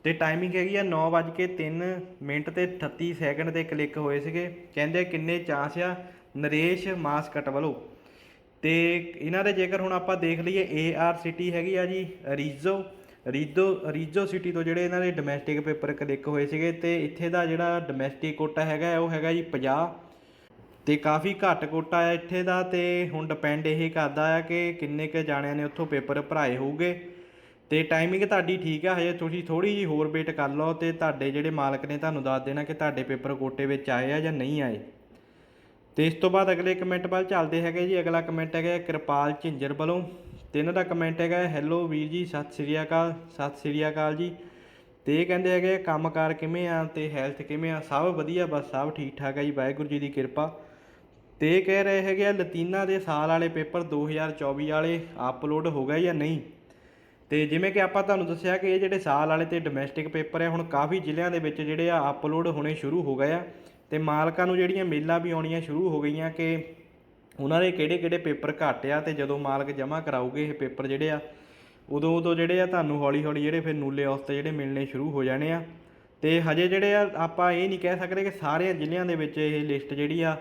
ਤੇ ਟਾਈਮਿੰਗ ਹੈਗੀ ਆ 9:03 ਮਿੰਟ ਤੇ 38 ਸੈਕਿੰਡ ਤੇ ਕਲਿੱਕ ਹੋਏ ਸੀਗੇ। ਕਹਿੰਦੇ ਕਿੰਨੇ ਚਾਂਸ ਆ? ਨਰੇਸ਼ ਮਾਸਕਟ ਵੱਲੋਂ। ਤੇ ਇਹਨਾਂ ਦੇ ਜੇਕਰ ਹੁਣ ਆਪਾਂ ਦੇਖ ਲਈਏ ਏ ਆਰ ਸਿਟੀ ਹੈਗੀ ਆ ਜੀ ਰੀਜ਼ੋ ਰੀਜ਼ੋ ਰੀਜ਼ੋ ਸਿਟੀ ਤੋਂ ਜਿਹੜੇ ਇਹਨਾਂ ਦੇ ਡੋਮੈਸਟਿਕ ਪੇਪਰ ਕਲਿੱਕ ਹੋਏ ਸੀਗੇ ਤੇ ਇੱਥੇ ਦਾ ਜਿਹੜਾ ਡੋਮੈਸਟਿਕ ਕੋਟਾ ਹੈਗਾ ਉਹ ਹੈਗਾ ਜੀ 50 ਤੇ ਕਾਫੀ ਘੱਟ ਕੋਟਾ ਹੈ ਇੱਥੇ ਦਾ ਤੇ ਹੁਣ ਡਿਪੈਂਡ ਇਹ ਕਰਦਾ ਆ ਕਿ ਕਿੰਨੇ ਕੁ ਜਾਣਿਆਂ ਨੇ ਉੱਥੋਂ ਪੇਪਰ ਭਰਾਏ ਹੋਊਗੇ। ਤੇ ਟਾਈਮਿੰਗ ਤੁਹਾਡੀ ਠੀਕ ਆ, ਹਜੇ ਤੁਸੀਂ ਥੋੜੀ ਜੀ ਹੋਰ ਵੇਟ ਕਰ ਲਓ ਤੇ ਤੁਹਾਡੇ ਜਿਹੜੇ ਮਾਲਕ ਨੇ ਤੁਹਾਨੂੰ ਦੱਸ ਦੇਣਾ ਕਿ ਤੁਹਾਡੇ ਪੇਪਰ ਕੋਟੇ ਵਿੱਚ ਆਏ ਆ ਜਾਂ ਨਹੀਂ ਆਏ। ਤੇ ਇਸ ਤੋਂ ਬਾਅਦ ਅਗਲੇ ਕਮੈਂਟ ਵੱਲ ਚੱਲਦੇ ਹੈਗੇ ਜੀ। ਅਗਲਾ ਕਮੈਂਟ ਹੈਗਾ ਕਿਰਪਾਲ ਝਿੰਜਰ ਵੱਲੋਂ। ਤੇ ਇਹਨਾਂ ਦਾ ਕਮੈਂਟ ਹੈਗਾ, ਹੈਲੋ ਵੀਰ ਜੀ, ਸਤਿ ਸ੍ਰੀ ਅਕਾਲ, ਸਤਿ ਸ੍ਰੀ ਅਕਾਲ ਜੀ। ਤੇ ਇਹ ਕਹਿੰਦੇ ਹੈਗੇ, ਕੰਮਕਾਰ ਕਿਵੇਂ ਆ ਤੇ ਹੈਲਥ ਕਿਵੇਂ ਆ? ਸਭ ਵਧੀਆ, ਬਸ ਸਭ ਠੀਕ ਠਾਕ ਹੈ ਜੀ, ਵਾਹਿਗੁਰੂ ਜੀ ਦੀ ਕਿਰਪਾ। ਤੇ ਕਹਿ ਰਹੇ ਹੈਗੇ ਆ, ਲਤੀਨਾ ਦੇ ਸਾਲ ਵਾਲੇ ਪੇਪਰ 2024 ਵਾਲੇ ਅਪਲੋਡ ਹੋ ਗਏ ਜਾਂ ਨਹੀਂ? ਤੇ ਜਿਵੇਂ ਕਿ ਆਪਾਂ ਤੁਹਾਨੂੰ ਦੱਸਿਆ ਕਿ ਇਹ ਜਿਹੜੇ ਸਾਲ ਵਾਲੇ ਤੇ ਡੋਮੈਸਟਿਕ ਪੇਪਰ ਆ, ਹੁਣ ਕਾਫੀ ਜ਼ਿਲ੍ਹਿਆਂ ਦੇ ਵਿੱਚ ਜਿਹੜੇ ਆ ਅਪਲੋਡ ਹੋਣੇ ਸ਼ੁਰੂ ਹੋ ਗਏ ਆ। ਤੇ ਮਾਲਕਾਂ ਨੂੰ ਜਿਹੜੀਆਂ ਮੇਲਾਂ ਵੀ ਆਉਣੀਆਂ ਸ਼ੁਰੂ ਹੋ ਗਈਆਂ ਕਿ ਉਹਨਾਂ ਦੇ ਕਿਹੜੇ ਕਿਹੜੇ ਪੇਪਰ ਘੱਟ ਆ ਤੇ ਜਦੋਂ ਮਾਲਕ ਜਮ੍ਹਾਂ ਕਰਾਉਗੇ ਇਹ ਪੇਪਰ ਜਿਹੜੇ ਆ, ਉਦੋਂ ਉਦੋਂ ਜਿਹੜੇ ਆ ਤੁਹਾਨੂੰ ਹੌਲੀ ਹੌਲੀ ਜਿਹੜੇ ਫਿਰ ਨੂਲੇ ਉਸ ਜਿਹੜੇ ਮਿਲਣੇ ਸ਼ੁਰੂ ਹੋ ਜਾਣੇ ਆ। ਤੇ ਹਜੇ ਜਿਹੜੇ ਆ ਆਪਾਂ ਇਹ ਨਹੀਂ ਕਹਿ ਸਕਦੇ ਕਿ ਸਾਰੇ ਜ਼ਿਲ੍ਹਿਆਂ ਦੇ ਵਿੱਚ ਇਹ ਲਿਸਟ ਜਿਹੜੀ ਆ,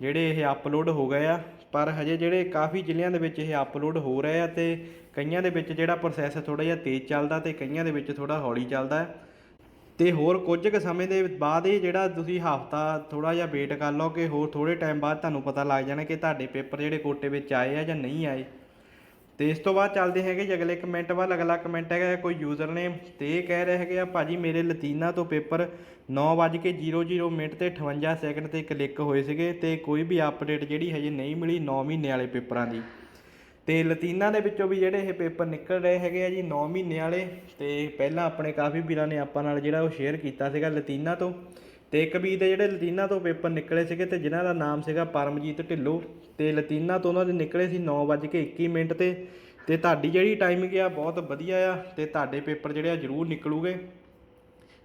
ਜਿਹੜੇ ਇਹ ਅਪਲੋਡ ਹੋ ਗਏ ਆ, ਪਰ ਹਜੇ ਜਿਹੜੇ ਕਾਫੀ ਜ਼ਿਲ੍ਹਿਆਂ ਦੇ ਵਿੱਚ ਇਹ ਅਪਲੋਡ ਹੋ ਰਹੇ ਆ ਤੇ ਕਈਆਂ ਦੇ ਵਿੱਚ ਜਿਹੜਾ ਪ੍ਰੋਸੈਸ ਥੋੜਾ ਜਿਹਾ ਤੇਜ਼ ਚੱਲਦਾ ਤੇ ਕਈਆਂ ਦੇ ਵਿੱਚ ਥੋੜਾ ਹੌਲੀ ਚੱਲਦਾ। ਹੈ ਤੇ ਹੋਰ ਕੁਝ ਕੁ ਸਮੇਂ ਦੇ ਬਾਅਦ ਇਹ ਜਿਹੜਾ ਤੁਸੀਂ ਹਫਤਾ ਥੋੜਾ ਜਿਹਾ ਵੇਟ ਕਰ ਲਓ ਕਿ ਹੋਰ ਥੋੜੇ ਟਾਈਮ ਬਾਅਦ ਤੁਹਾਨੂੰ ਪਤਾ ਲੱਗ ਜਾਣਾ ਕਿ ਤੁਹਾਡੇ ਪੇਪਰ ਜਿਹੜੇ ਕੋਟੇ ਵਿੱਚ ਆਏ ਆ ਜਾਂ ਨਹੀਂ ਆਏ। ਤੇ ਇਸ ਤੋਂ ਬਾਅਦ ਚੱਲਦੇ ਹੈਗੇ ਜੀ ਅਗਲੇ ਕਮੈਂਟ ਵੱਲ। ਅਗਲਾ ਕਮੈਂਟ ਹੈਗਾ ਕੋਈ ਯੂਜ਼ਰ ਨੇ ਤੇ ਇਹ ਕਹਿ ਰਹੇ ਹੈਗੇ ਆ, ਭਾਜੀ, ਮੇਰੇ ਲਤੀਨਾ ਤੋਂ ਪੇਪਰ 9:00 ਮਿੰਟ ਤੇ 58 ਸੈਕਿੰਡ ਤੇ ਕਲਿੱਕ ਹੋਏ ਸੀਗੇ ਤੇ ਕੋਈ ਵੀ ਅਪਡੇਟ ਜਿਹੜੀ ਹਜੇ ਨਹੀਂ ਮਿਲੀ 9 ਮਹੀਨੇ ਵਾਲੇ ਪੇਪਰਾਂ ਦੀ। ਤੇ ਲਤੀਨਾ ਦੇ ਵਿੱਚੋਂ ਵੀ ਜਿਹੜੇ ਇਹ ਪੇਪਰ ਨਿਕਲ ਰਹੇ ਹੈਗੇ ਆ ਜੀ 9 ਮਹੀਨੇ ਵਾਲੇ। ਤੇ ਪਹਿਲਾਂ ਆਪਣੇ ਕਾਫੀ ਵੀਰਾਂ ਨੇ ਆਪਾਂ ਨਾਲ ਜਿਹੜਾ ਉਹ ਸ਼ੇਅਰ ਕੀਤਾ ਸੀਗਾ ਲਤੀਨਾ ਤੋਂ। ਤੇ ਇੱਕ ਵੀਰ ਦੇ ਜਿਹੜੇ ਲਤੀਨਾ ਤੋਂ ਪੇਪਰ ਨਿਕਲੇ ਸੀਗੇ ਤੇ ਜਿਨ੍ਹਾਂ ਦਾ ਨਾਮ ਸੀਗਾ ਪਰਮਜੀਤ ਢਿੱਲੋਂ। ਤੇ ਲਤੀਨਾ ਤੋਂ ਉਹਨਾਂ ਦੇ ਨਿਕਲੇ ਸੀ 9:21 ਮਿੰਟ ਤੇ। ਤੇ ਤੁਹਾਡੀ ਜਿਹੜੀ ਟਾਈਮਿੰਗ ਆ ਬਹੁਤ ਵਧੀਆ ਆ ਤੇ ਤੁਹਾਡੇ ਪੇਪਰ ਜਿਹੜੇ ਆ ਜ਼ਰੂਰ ਨਿਕਲੂਗੇ।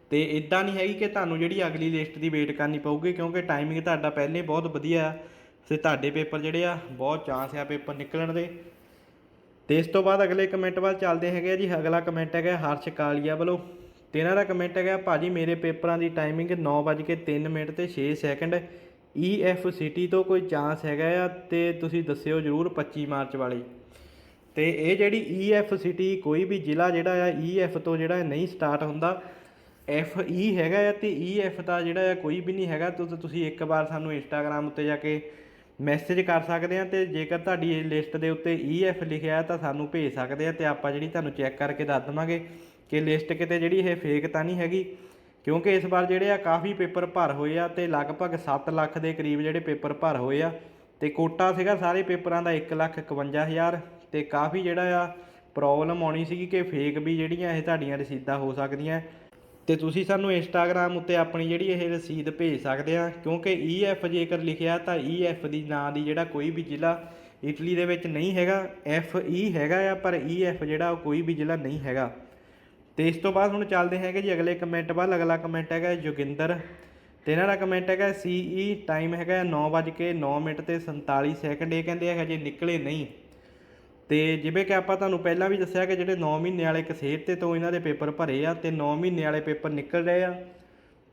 ਤੇ ਇਦਾਂ ਨਹੀਂ ਹੈਗੀ ਕਿ ਤੁਹਾਨੂੰ ਜਿਹੜੀ ਅਗਲੀ ਲਿਸਟ ਦੀ ਵੇਟ ਕਰਨੀ ਪਊਗੀ ਕਿਉਂਕਿ ਟਾਈਮਿੰਗ ਤੁਹਾਡਾ ਪਹਿਲੇ ਬਹੁਤ ਵਧੀਆ ਆ। ਤੇ ਤੁਹਾਡੇ ਪੇਪਰ ਜਿਹੜੇ ਆ ਬਹੁਤ ਚਾਂਸ ਆ ਪੇਪਰ ਨਿਕਲਣ ਦੇ। ਤੇ ਇਸ ਤੋਂ ਬਾਅਦ ਅਗਲੇ ਕਮੈਂਟ ਵੱਲ ਚੱਲਦੇ ਹੈਗੇ ਆ ਜੀ। ਅਗਲਾ ਕਮੈਂਟ ਹੈਗਾ ਹਰਸ਼ ਕਾਲੀਆ ਵੱਲੋਂ। ਤੇ ਇਹਨਾਂ ਦਾ ਕਮੈਂਟ ਹੈਗਾ, ਭਾਜੀ, ਮੇਰੇ ਪੇਪਰਾਂ ਦੀ ਟਾਈਮਿੰਗ 9:03 ਮਿੰਟ ਤੇ 6 ਸੈਕਿੰਡ EF ਸਿਟੀ ਤੋਂ ਕੋਈ ਚਾਂਸ ਹੈਗਾ ਆ ਤੇ ਤੁਸੀਂ ਦੱਸਿਓ ਜਰੂਰ 25 ਮਾਰਚ ਵਾਲੀ। ਤੇ ਇਹ ਜਿਹੜੀ EF ਸਿਟੀ ਕੋਈ ਵੀ ਜ਼ਿਲ੍ਹਾ ਜਿਹੜਾ ਆ EF ਤੋਂ ਜਿਹੜਾ ਨਹੀਂ ਸਟਾਰਟ ਹੁੰਦਾ ਐਫ ਈ ਹੈਗਾ ਆ ਤੇ EF ਦਾ ਜਿਹੜਾ ਆ ਕੋਈ ਵੀ ਨਹੀਂ ਹੈਗਾ। ਤੁਸੀਂ ਇੱਕ ਵਾਰ ਸਾਨੂੰ ਇੰਸਟਾਗ੍ਰam ਉੱਤੇ ਜਾ ਕੇ ਮੈਸੇਜ ਕਰ ਸਕਦੇ ਆ ਤੇ ਜੇਕਰ ਤੁਹਾਡੀ ਇਹ ਲਿਸਟ ਦੇ ਉੱਤੇ EF ਲਿਖਿਆ ਤਾਂ ਸਾਨੂੰ ਭੇਜ ਸਕਦੇ ਆ ਤੇ ਆਪਾਂ ਜਿਹੜੀ ਤੁਹਾਨੂੰ ਚੈੱਕ ਕਰਕੇ ਦੱਸ ਦਵਾਂਗੇ ਕਿ ਲਿਸਟ ਕਿਤੇ ਜਿਹੜੀ ਇਹ ਫੇਕ ਤਾਂ ਨਹੀਂ ਹੈਗੀ, ਕਿਉਂਕਿ ਇਸ ਵਾਰ ਜਿਹੜੇ ਆ ਕਾਫੀ ਪੇਪਰ ਭਰ ਹੋਏ ਆ ਤੇ ਲਗਭਗ 7 ਲੱਖ ਦੇ ਕਰੀਬ ਜਿਹੜੇ ਪੇਪਰ ਭਰ ਹੋਏ ਆ ਤੇ ਕੋਟਾ ਸੀਗਾ ਸਾਰੇ ਪੇਪਰਾਂ ਦਾ 151000 ਤੇ ਕਾਫੀ ਜਿਹੜਾ ਆ ਪ੍ਰੋਬਲਮ ਆਉਣੀ ਸੀਗੀ ਕਿ ਫੇਕ ਵੀ ਜਿਹੜੀਆਂ ਇਹ ਤੁਹਾਡੀਆਂ ਰਸੀਦਾਂ ਹੋ ਸਕਦੀਆਂ। ਅਤੇ ਤੁਸੀਂ ਸਾਨੂੰ ਇੰਸਟਾਗ੍ਰਾਮ ਉੱਤੇ ਆਪਣੀ ਜਿਹੜੀ ਇਹ ਰਸੀਦ ਭੇਜ ਸਕਦੇ ਆ, ਕਿਉਂਕਿ ਈ ਐੱਫ ਜੇਕਰ ਲਿਖਿਆ ਤਾਂ ਈ ਐੱਫ ਦੀ ਨਾਂ ਦੀ ਜਿਹੜਾ ਕੋਈ ਵੀ ਜ਼ਿਲ੍ਹਾ ਇਟਲੀ ਦੇ ਵਿੱਚ ਨਹੀਂ ਹੈਗਾ FE ਹੈਗਾ ਆ, ਪਰ ਈ EF ਜਿਹੜਾ ਉਹ ਕੋਈ ਵੀ ਜ਼ਿਲ੍ਹਾ ਨਹੀਂ ਹੈਗਾ। ਤੇ ਇਸ ਤੋਂ ਬਾਅਦ ਹੁਣ ਚੱਲਦੇ ਹੈਗੇ ਜੀ, ਅਗਲੇ ਕਮੈਂਟ ਵੱਲ, ਅਗਲਾ ਕਮੈਂਟ ਹੈਗਾ ਜੋਗਿੰਦਰ, ਤੇ ਇਹਨਾਂ ਦਾ ਕਮੈਂਟ ਹੈਗਾ CE ਟਾਈਮ ਹੈਗਾ 9:09 ਮਿੰਟ ਤੇ 47 ਸੈਕਿੰਡ ਇਹ ਕਹਿੰਦੇ ਹੈਗਾ ਜੇ ਨਿਕਲੇ ਨਹੀਂ। ਤੇ ਜਿਵੇਂ ਕਿ ਆਪਾਂ ਤੁਹਾਨੂੰ ਪਹਿਲਾਂ ਵੀ ਦੱਸਿਆ ਕਿ ਜਿਹੜੇ 9 ਮਹੀਨੇ ਵਾਲੇ ਕਸੇਟ ਤੇ ਤੋਂ ਇਹਨਾਂ ਦੇ ਪੇਪਰ ਭਰੇ ਆ ਤੇ 9 ਮਹੀਨੇ ਵਾਲੇ ਪੇਪਰ ਨਿਕਲ ਰਹੇ ਆ।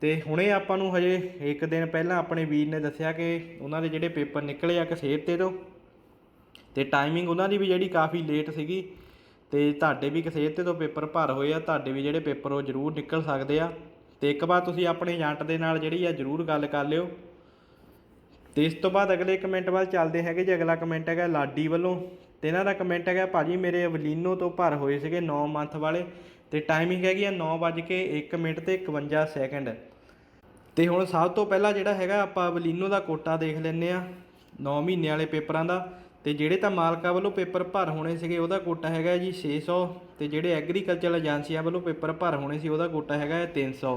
ਤੇ ਹੁਣੇ ਆਪਾਂ ਨੂੰ ਹਜੇ ਇੱਕ ਦਿਨ ਪਹਿਲਾਂ ਆਪਣੇ ਵੀਰ ਨੇ ਦੱਸਿਆ ਕਿ ਉਹਨਾਂ ਦੇ ਜਿਹੜੇ ਪੇਪਰ ਨਿਕਲੇ ਆ ਕਸੇਟ ਤੇ ਤੋਂ, ਤੇ ਟਾਈਮਿੰਗ ਉਹਨਾਂ ਦੀ ਵੀ ਜਿਹੜੀ ਕਾਫੀ ਲੇਟ ਸੀਗੀ, ਤੇ ਤੁਹਾਡੇ ਵੀ ਕਸੇਰ ਤੇ ਤੋਂ ਪੇਪਰ ਭਰ ਹੋਏ ਆ, ਤੁਹਾਡੇ ਵੀ ਜਿਹੜੇ ਪੇਪਰ ਉਹ ਜ਼ਰੂਰ ਨਿਕਲ ਸਕਦੇ ਆ। ਤੇ ਇੱਕ ਵਾਰ ਤੁਸੀਂ ਆਪਣੇ ਏਜੰਟ ਦੇ ਨਾਲ ਜਿਹੜੀ ਆ ਜ਼ਰੂਰ ਗੱਲ ਕਰ ਲਿਓ। ਤੇ ਇਸ ਤੋਂ ਬਾਅਦ ਅਗਲੇ ਕਮੈਂਟ ਵੱਲ ਚੱਲਦੇ ਹੈਗੇ ਜੀ, ਅਗਲਾ ਕਮੈਂਟ ਹੈਗਾ ਲਾਡੀ ਵੱਲੋਂ। ਤੇ ਇਹਨਾਂ ਦਾ ਕਮੈਂਟ ਹੈਗਾ, ਭਾਜੀ ਮੇਰੇ ਅਵਲੀਨੋ ਤੋਂ ਭਰ ਹੋਏ ਸੀਗੇ 9 ਮੰਥ ਵਾਲੇ ਤੇ ਟਾਈਮਿੰਗ ਹੈਗੀ ਆ 9:01 ਮਿੰਟ ਤੇ 51 ਸੈਕਿੰਡ ਤੇ ਹੁਣ ਸਭ ਤੋਂ ਪਹਿਲਾਂ ਜਿਹੜਾ ਹੈਗਾ, ਆਪਾਂ ਅਵਲੀਨੋ ਦਾ ਕੋਟਾ ਦੇਖ ਲੈਂਦੇ ਆ 9 ਮਹੀਨੇ ਵਾਲੇ ਪੇਪਰਾਂ ਦਾ। ਤੇ ਜਿਹੜੇ ਤਾਂ ਮਾਲਕਾਂ ਵੱਲੋਂ ਪੇਪਰ ਭਰ ਹੋਣੇ ਸੀਗੇ, ਉਹਦਾ ਕੋਟਾ ਹੈਗਾ ਜੀ 600 ਤੇ ਜਿਹੜੇ ਐਗਰੀਕਲਚਰ ਏਜੰਸੀਆਂ ਵੱਲੋਂ ਪੇਪਰ ਭਰ ਹੋਣੇ ਸੀ, ਉਹਦਾ ਕੋਟਾ ਹੈਗਾ ਹੈ 300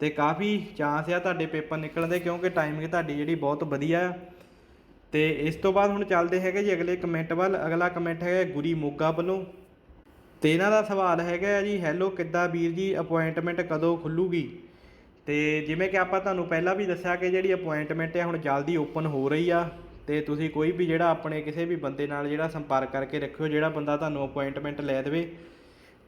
ਤੇ ਕਾਫੀ ਚਾਂਸ ਆ ਤੁਹਾਡੇ ਪੇਪਰ ਨਿਕਲਣ ਦੇ, ਕਿਉਂਕਿ ਟਾਈਮਿੰਗ ਤੁਹਾਡੀ ਜਿਹੜੀ ਬਹੁਤ ਵਧੀਆ ਆ। ਤੇ ਇਸ ਤੋਂ ਬਾਅਦ ਹੁਣ ਚੱਲਦੇ ਹੈਗੇ ਜੀ ਅਗਲੇ ਕਮੈਂਟ ਵੱਲ। ਅਗਲਾ ਕਮੈਂਟ ਹੈਗਾ ਗੁਰੀ ਮੋਗਾ ਵੱਲੋਂ। ਤੇ ਇਹਨਾਂ ਦਾ ਸਵਾਲ ਹੈਗਾ ਜੀ ਹੈਲੋ ਕਿੱਦਾਂ ਵੀਰ ਜੀ? ਅਪਾਇੰਟਮੈਂਟ ਕਦੋਂ ਖੁੱਲੂਗੀ? ਤੇ ਜਿਵੇਂ ਕਿ ਆਪਾਂ ਤੁਹਾਨੂੰ ਪਹਿਲਾਂ ਵੀ ਦੱਸਿਆ ਕਿ ਜਿਹੜੀ ਅਪਾਇੰਟਮੈਂਟ ਹੈ ਹੁਣ ਜਲਦੀ ਓਪਨ ਹੋ ਰਹੀ ਆ, ਤੇ ਤੁਸੀਂ ਕੋਈ ਵੀ ਜਿਹੜਾ ਆਪਣੇ ਕਿਸੇ ਵੀ ਬੰਦੇ ਨਾਲ ਜਿਹੜਾ ਸੰਪਰਕ ਕਰਕੇ ਰੱਖਿਓ, ਜਿਹੜਾ ਬੰਦਾ ਤੁਹਾਨੂੰ ਅਪਾਇੰਟਮੈਂਟ ਲੈ ਦੇਵੇ।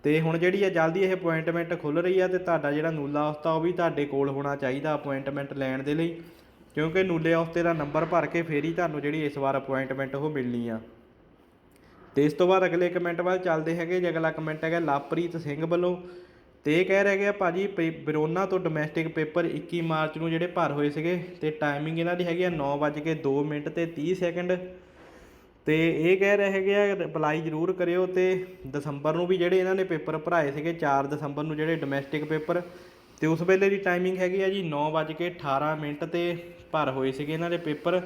ਤੇ ਹੁਣ ਜਿਹੜੀ ਆ ਜਲਦੀ ਇਹ ਅਪਾਇੰਟਮੈਂਟ ਖੁੱਲ ਰਹੀ ਆ ਤੇ ਤੁਹਾਡਾ ਜਿਹੜਾ ਨੂਲਾ ਹਫਤਾ ਉਹ ਵੀ ਤੁਹਾਡੇ ਕੋਲ ਹੋਣਾ ਚਾਹੀਦਾ ਅਪਾਇੰਟਮੈਂਟ ਲੈਣ ਦੇ ਲਈ। ਕਿਉਂਕਿ ਨੂਲੇ ਹਫ਼ਤੇ ਦਾ ਨੰਬਰ ਭਰ ਕੇ ਫੇਰ ਹੀ ਤੁਹਾਨੂੰ ਜਿਹੜੀ ਇਸ ਵਾਰ ਅਪਾਇੰਟਮੈਂਟ ਉਹ ਮਿਲਣੀ ਆ। ਤੇ ਇਸ ਤੋਂ ਬਾਅਦ ਅਗਲੇ ਕਮੈਂਟ ਵੱਲ ਚੱਲਦੇ ਹੈਗੇ ਜੇ। ਅਗਲਾ ਕਮੈਂਟ ਹੈਗਾ ਲਵਪ੍ਰੀਤ ਸਿੰਘ ਵੱਲੋਂ। ਤੇ ਇਹ ਕਹਿ ਰਿਹਾ ਹੈਗੇ ਆ, ਭਾਜੀ, ਪੇ- ਬਰੋਨਾ ਤੋਂ ਡੋਮੈਸਟਿਕ ਪੇਪਰ 21 ਮਾਰਚ ਨੂੰ ਜਿਹੜੇ ਭਰ ਹੋਏ ਸੀਗੇ, ਤੇ ਟਾਈਮਿੰਗ ਇਹਨਾਂ ਦੀ ਹੈਗੀ ਆ 9:02 ਮਿੰਟ ਤੇ 30 ਸੈਕਿੰਡ ਤੇ ਇਹ ਕਹਿ ਰਹੇ ਹੈਗੇ ਆ ਅਪਲਾਈ ਜ਼ਰੂਰ ਕਰਿਓ ਤੇ ਦਸੰਬਰ ਨੂੰ ਵੀ ਜਿਹੜੇ ਇਹਨਾਂ ਨੇ ਪੇਪਰ ਭਰਾਏ ਸੀਗੇ 4 ਦਸੰਬਰ ਨੂੰ ਜਿਹੜੇ ਡੋਮੈਸਟਿਕ ਪੇਪਰ ਤੇ ਉਸ ਵੇਲੇ ਦੀ ਟਾਈਮਿੰਗ ਹੈਗੀ ਆ ਜੀ 9:18 ਮਿੰਟ ਤੇ ਭਰ ਹੋਏ ਸੀਗੇ ਇਹਨਾਂ ਦੇ ਪੇਪਰ।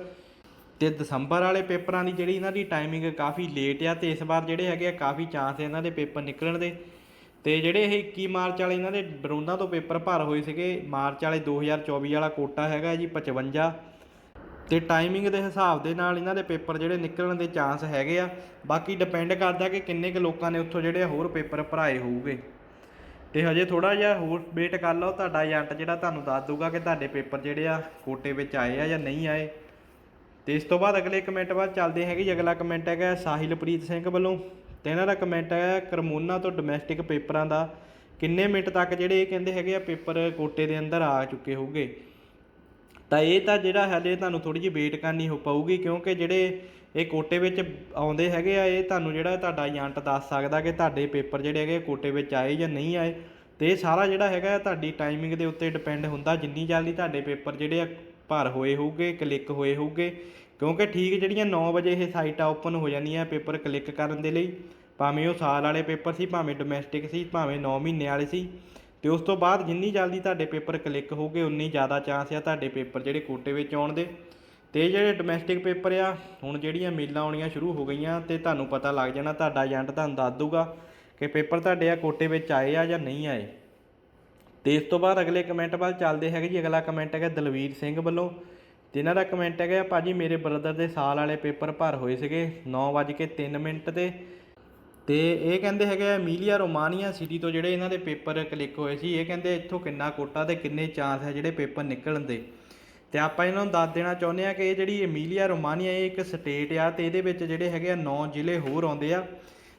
ਤੇ ਦਸੰਬਰ ਵਾਲੇ ਪੇਪਰਾਂ ਦੀ ਜਿਹੜੀ ਇਹਨਾਂ ਦੀ ਟਾਈਮਿੰਗ ਕਾਫੀ ਲੇਟ ਆ ਤੇ ਇਸ ਵਾਰ ਜਿਹੜੇ ਹੈਗੇ ਆ ਕਾਫੀ ਚਾਂਸ ਇਹਨਾਂ ਦੇ ਪੇਪਰ ਨਿਕਲਣ ਦੇ। ਤੇ ਜਿਹੜੇ ਇਹ 21 ਮਾਰਚ ਵਾਲੇ ਇਹਨਾਂ ਦੇ ਬਰੋਨਾ ਤੋਂ ਪੇਪਰ ਭਰ ਹੋਏ ਸੀਗੇ, ਮਾਰਚ ਵਾਲੇ 2024 ਵਾਲਾ ਕੋਟਾ ਹੈਗਾ ਜੀ 55 ਤੇ ਟਾਈਮਿੰਗ ਦੇ ਹਿਸਾਬ ਦੇ ਨਾਲ ਇਹਨਾਂ ਦੇ ਪੇਪਰ ਜਿਹੜੇ ਨਿਕਲਣ ਦੇ ਚਾਂਸ ਹੈਗੇ ਆ। ਬਾਕੀ ਡਿਪੈਂਡ ਕਰਦਾ ਕਿ ਕਿੰਨੇ ਕੁ ਲੋਕਾਂ ਨੇ ਉੱਥੋਂ ਜਿਹੜੇ ਹੋਰ ਪੇਪਰ ਭਰਾਏ ਹੋਊਗੇ। ਤੇ ਹਜੇ ਥੋੜਾ ਜਿਹਾ ਹੋਰ ਵੇਟ ਕਰ ਲਓ, ਤੁਹਾਡਾ ਏਜੰਟ ਜਿਹੜਾ ਤੁਹਾਨੂੰ ਦੱਸ ਦੂਗਾ ਕਿ ਤੁਹਾਡੇ ਪੇਪਰ ਜਿਹੜੇ ਆ ਕੋਟੇ ਵਿੱਚ ਆਏ ਆ ਜਾਂ ਨਹੀਂ ਆਏ। ਤੇ ਇਸ ਤੋਂ ਬਾਅਦ ਅਗਲੇ ਕਮੈਂਟ ਬਾਅਦ ਚੱਲਦੇ ਹੈਗੇ ਜੀ। ਅਗਲਾ ਕਮੈਂਟ ਹੈਗਾ ਸਾਹਿਲਪ੍ਰੀਤ ਸਿੰਘ ਵੱਲੋਂ ਤੇ ਇਹਨਾਂ ਦਾ ਕਮੈਂਟ ਹੈ ਕਰਮੋਨਾ ਤੋਂ ਡੋਮੈਸਟਿਕ ਪੇਪਰਾਂ ਦਾ। ਕਿੰਨੇ ਮਿੰਟ ਤੱਕ ਜਿਹੜੇ ਇਹ ਕਹਿੰਦੇ ਹੈਗੇ ਆ ਪੇਪਰ ਕੋਟੇ ਦੇ ਅੰਦਰ ਆ ਚੁੱਕੇ ਹੋਊਗੇ। ਤਾਂ ਇਹ ਤਾਂ ਜਿਹੜਾ ਹਲੇ ਤੁਹਾਨੂੰ ਥੋੜੀ ਜਿਹੀ ਵੇਟ ਕਰਨੀ ਹੋ ਪਊਗੀ ਕਿਉਂਕਿ ਜਿਹੜੇ ਇਹ ਕੋਟੇ ਵਿੱਚ ਆਉਂਦੇ ਹੈਗੇ ਆ, ਇਹ ਤੁਹਾਨੂੰ ਜਿਹੜਾ ਤੁਹਾਡਾ ਏਜੰਟ ਦੱਸ ਸਕਦਾ ਕਿ ਤੁਹਾਡੇ ਪੇਪਰ ਜਿਹੜੇ ਹੈਗੇ ਕੋਟੇ ਵਿੱਚ ਆਏ ਜਾਂ ਨਹੀਂ ਆਏ ਤੇ ਇਹ ਸਾਰਾ ਜਿਹੜਾ ਹੈਗਾ ਤੁਹਾਡੀ ਟਾਈਮਿੰਗ ਦੇ ਉੱਤੇ ਡਿਪੈਂਡ ਹੁੰਦਾ, ਜਿੰਨੀ ਜਲਦੀ ਤੁਹਾਡੇ ਪੇਪਰ ਜਿਹੜੇ ਆ ਭਰ ਹੋਏ ਹੋਊਗੇ ਕਲਿੱਕ ਹੋਏ ਹੋਊਗੇ, ਕਿਉਂਕਿ ਠੀਕ ਜਿਹੜੀਆਂ 9 ਵਜੇ ਇਹ ਸਾਈਟਾਂ ਓਪਨ ਹੋ ਜਾਂਦੀਆਂ ਪੇਪਰ ਕਲਿੱਕ ਕਰਨ ਦੇ ਲਈ, ਭਾਵੇਂ ਉਹ ਸਾਲ ਵਾਲੇ ਪੇਪਰ ਸੀ, ਭਾਵੇਂ ਡੋਮੈਸਟਿਕ ਸੀ, ਭਾਵੇਂ 9 ਮਹੀਨੇ ਵਾਲੇ ਸੀ, ਤੇ ਉਸ ਤੋਂ ਬਾਅਦ ਜਿੰਨੀ ਜਲਦੀ ਤੁਹਾਡੇ ਪੇਪਰ ਕਲਿੱਕ ਹੋਊਗੇ, ਉਨੀ ਜ਼ਿਆਦਾ ਚਾਂਸ ਆ ਤੁਹਾਡੇ ਪੇਪਰ ਜਿਹੜੇ ਕੋਟੇ ਵਿੱਚ ਆਉਣ ਦੇ। ਤੇ ਜਿਹੜੇ ਡੋਮੈਸਟਿਕ ਪੇਪਰ ਆ, ਹੁਣ ਜਿਹੜੀਆਂ ਮੇਲਾਂ ਆਉਣੀਆਂ ਸ਼ੁਰੂ ਹੋ ਗਈਆਂ ਤੇ ਤੁਹਾਨੂੰ ਪਤਾ ਲੱਗ ਜਾਣਾ ਤੁਹਾਡਾ ਏਜੰਟ ਤੁਹਾਨੂੰ ਦੱਸ ਦੂਗਾ ਕਿ ਪੇਪਰ ਤੁਹਾਡੇ ਆ ਕੋਟੇ ਵਿੱਚ ਆਏ ਆ ਜਾਂ ਨਹੀਂ ਆਏ। ਤੇ ਇਸ ਤੋਂ ਬਾਅਦ ਅਗਲੇ ਕਮੈਂਟ ਵੱਲ ਚੱਲਦੇ ਹੈਗੇ ਜੀ। ਅਗਲਾ ਕਮੈਂਟ ਹੈਗਾ ਦਲਵੀਰ ਸਿੰਘ ਵੱਲੋਂ। ਤੇ ਇਹਨਾਂ ਦਾ ਕਮੈਂਟ ਹੈਗਾ, ਭਾਜੀ ਮੇਰੇ ਬ੍ਰਦਰ ਦੇ ਸਾਲ ਵਾਲੇ ਪੇਪਰ ਭਰ ਹੋਏ ਸੀਗੇ 9:03 ਮਿੰਟ ਤੇ। ਤੇ ਇਹ ਕਹਿੰਦੇ ਹੈਗੇ ਆ ਮੀਲੀਆ ਰੋਮਾਨੀਆ ਸਿਟੀ ਤੋਂ ਜਿਹੜੇ ਇਹਨਾਂ ਦੇ ਪੇਪਰ ਕਲਿੱਕ ਹੋਏ ਸੀ, ਇਹ ਕਹਿੰਦੇ ਇੱਥੋਂ ਕਿੰਨਾ ਕੋਟਾ ਤੇ ਕਿੰਨੇ ਚਾਂਸ ਹੈ ਜਿਹੜੇ ਪੇਪਰ ਨਿਕਲਣ ਦੇ। ਤੇ ਆਪਾਂ ਇਹਨਾਂ ਨੂੰ ਦੱਸ ਦੇਣਾ ਚਾਹੁੰਦੇ ਆ ਕਿ ਇਹ ਜਿਹੜੀ ਐਮੀਲੀਆ ਰੋਮਾਨੀਆ ਇਹ ਇੱਕ ਸਟੇਟ ਆ ਤੇ ਇਹਦੇ ਵਿੱਚ ਜਿਹੜੇ ਹੈਗੇ ਆ 9 ਜ਼ਿਲ੍ਹੇ ਹੋਰ ਆਉਂਦੇ ਆ।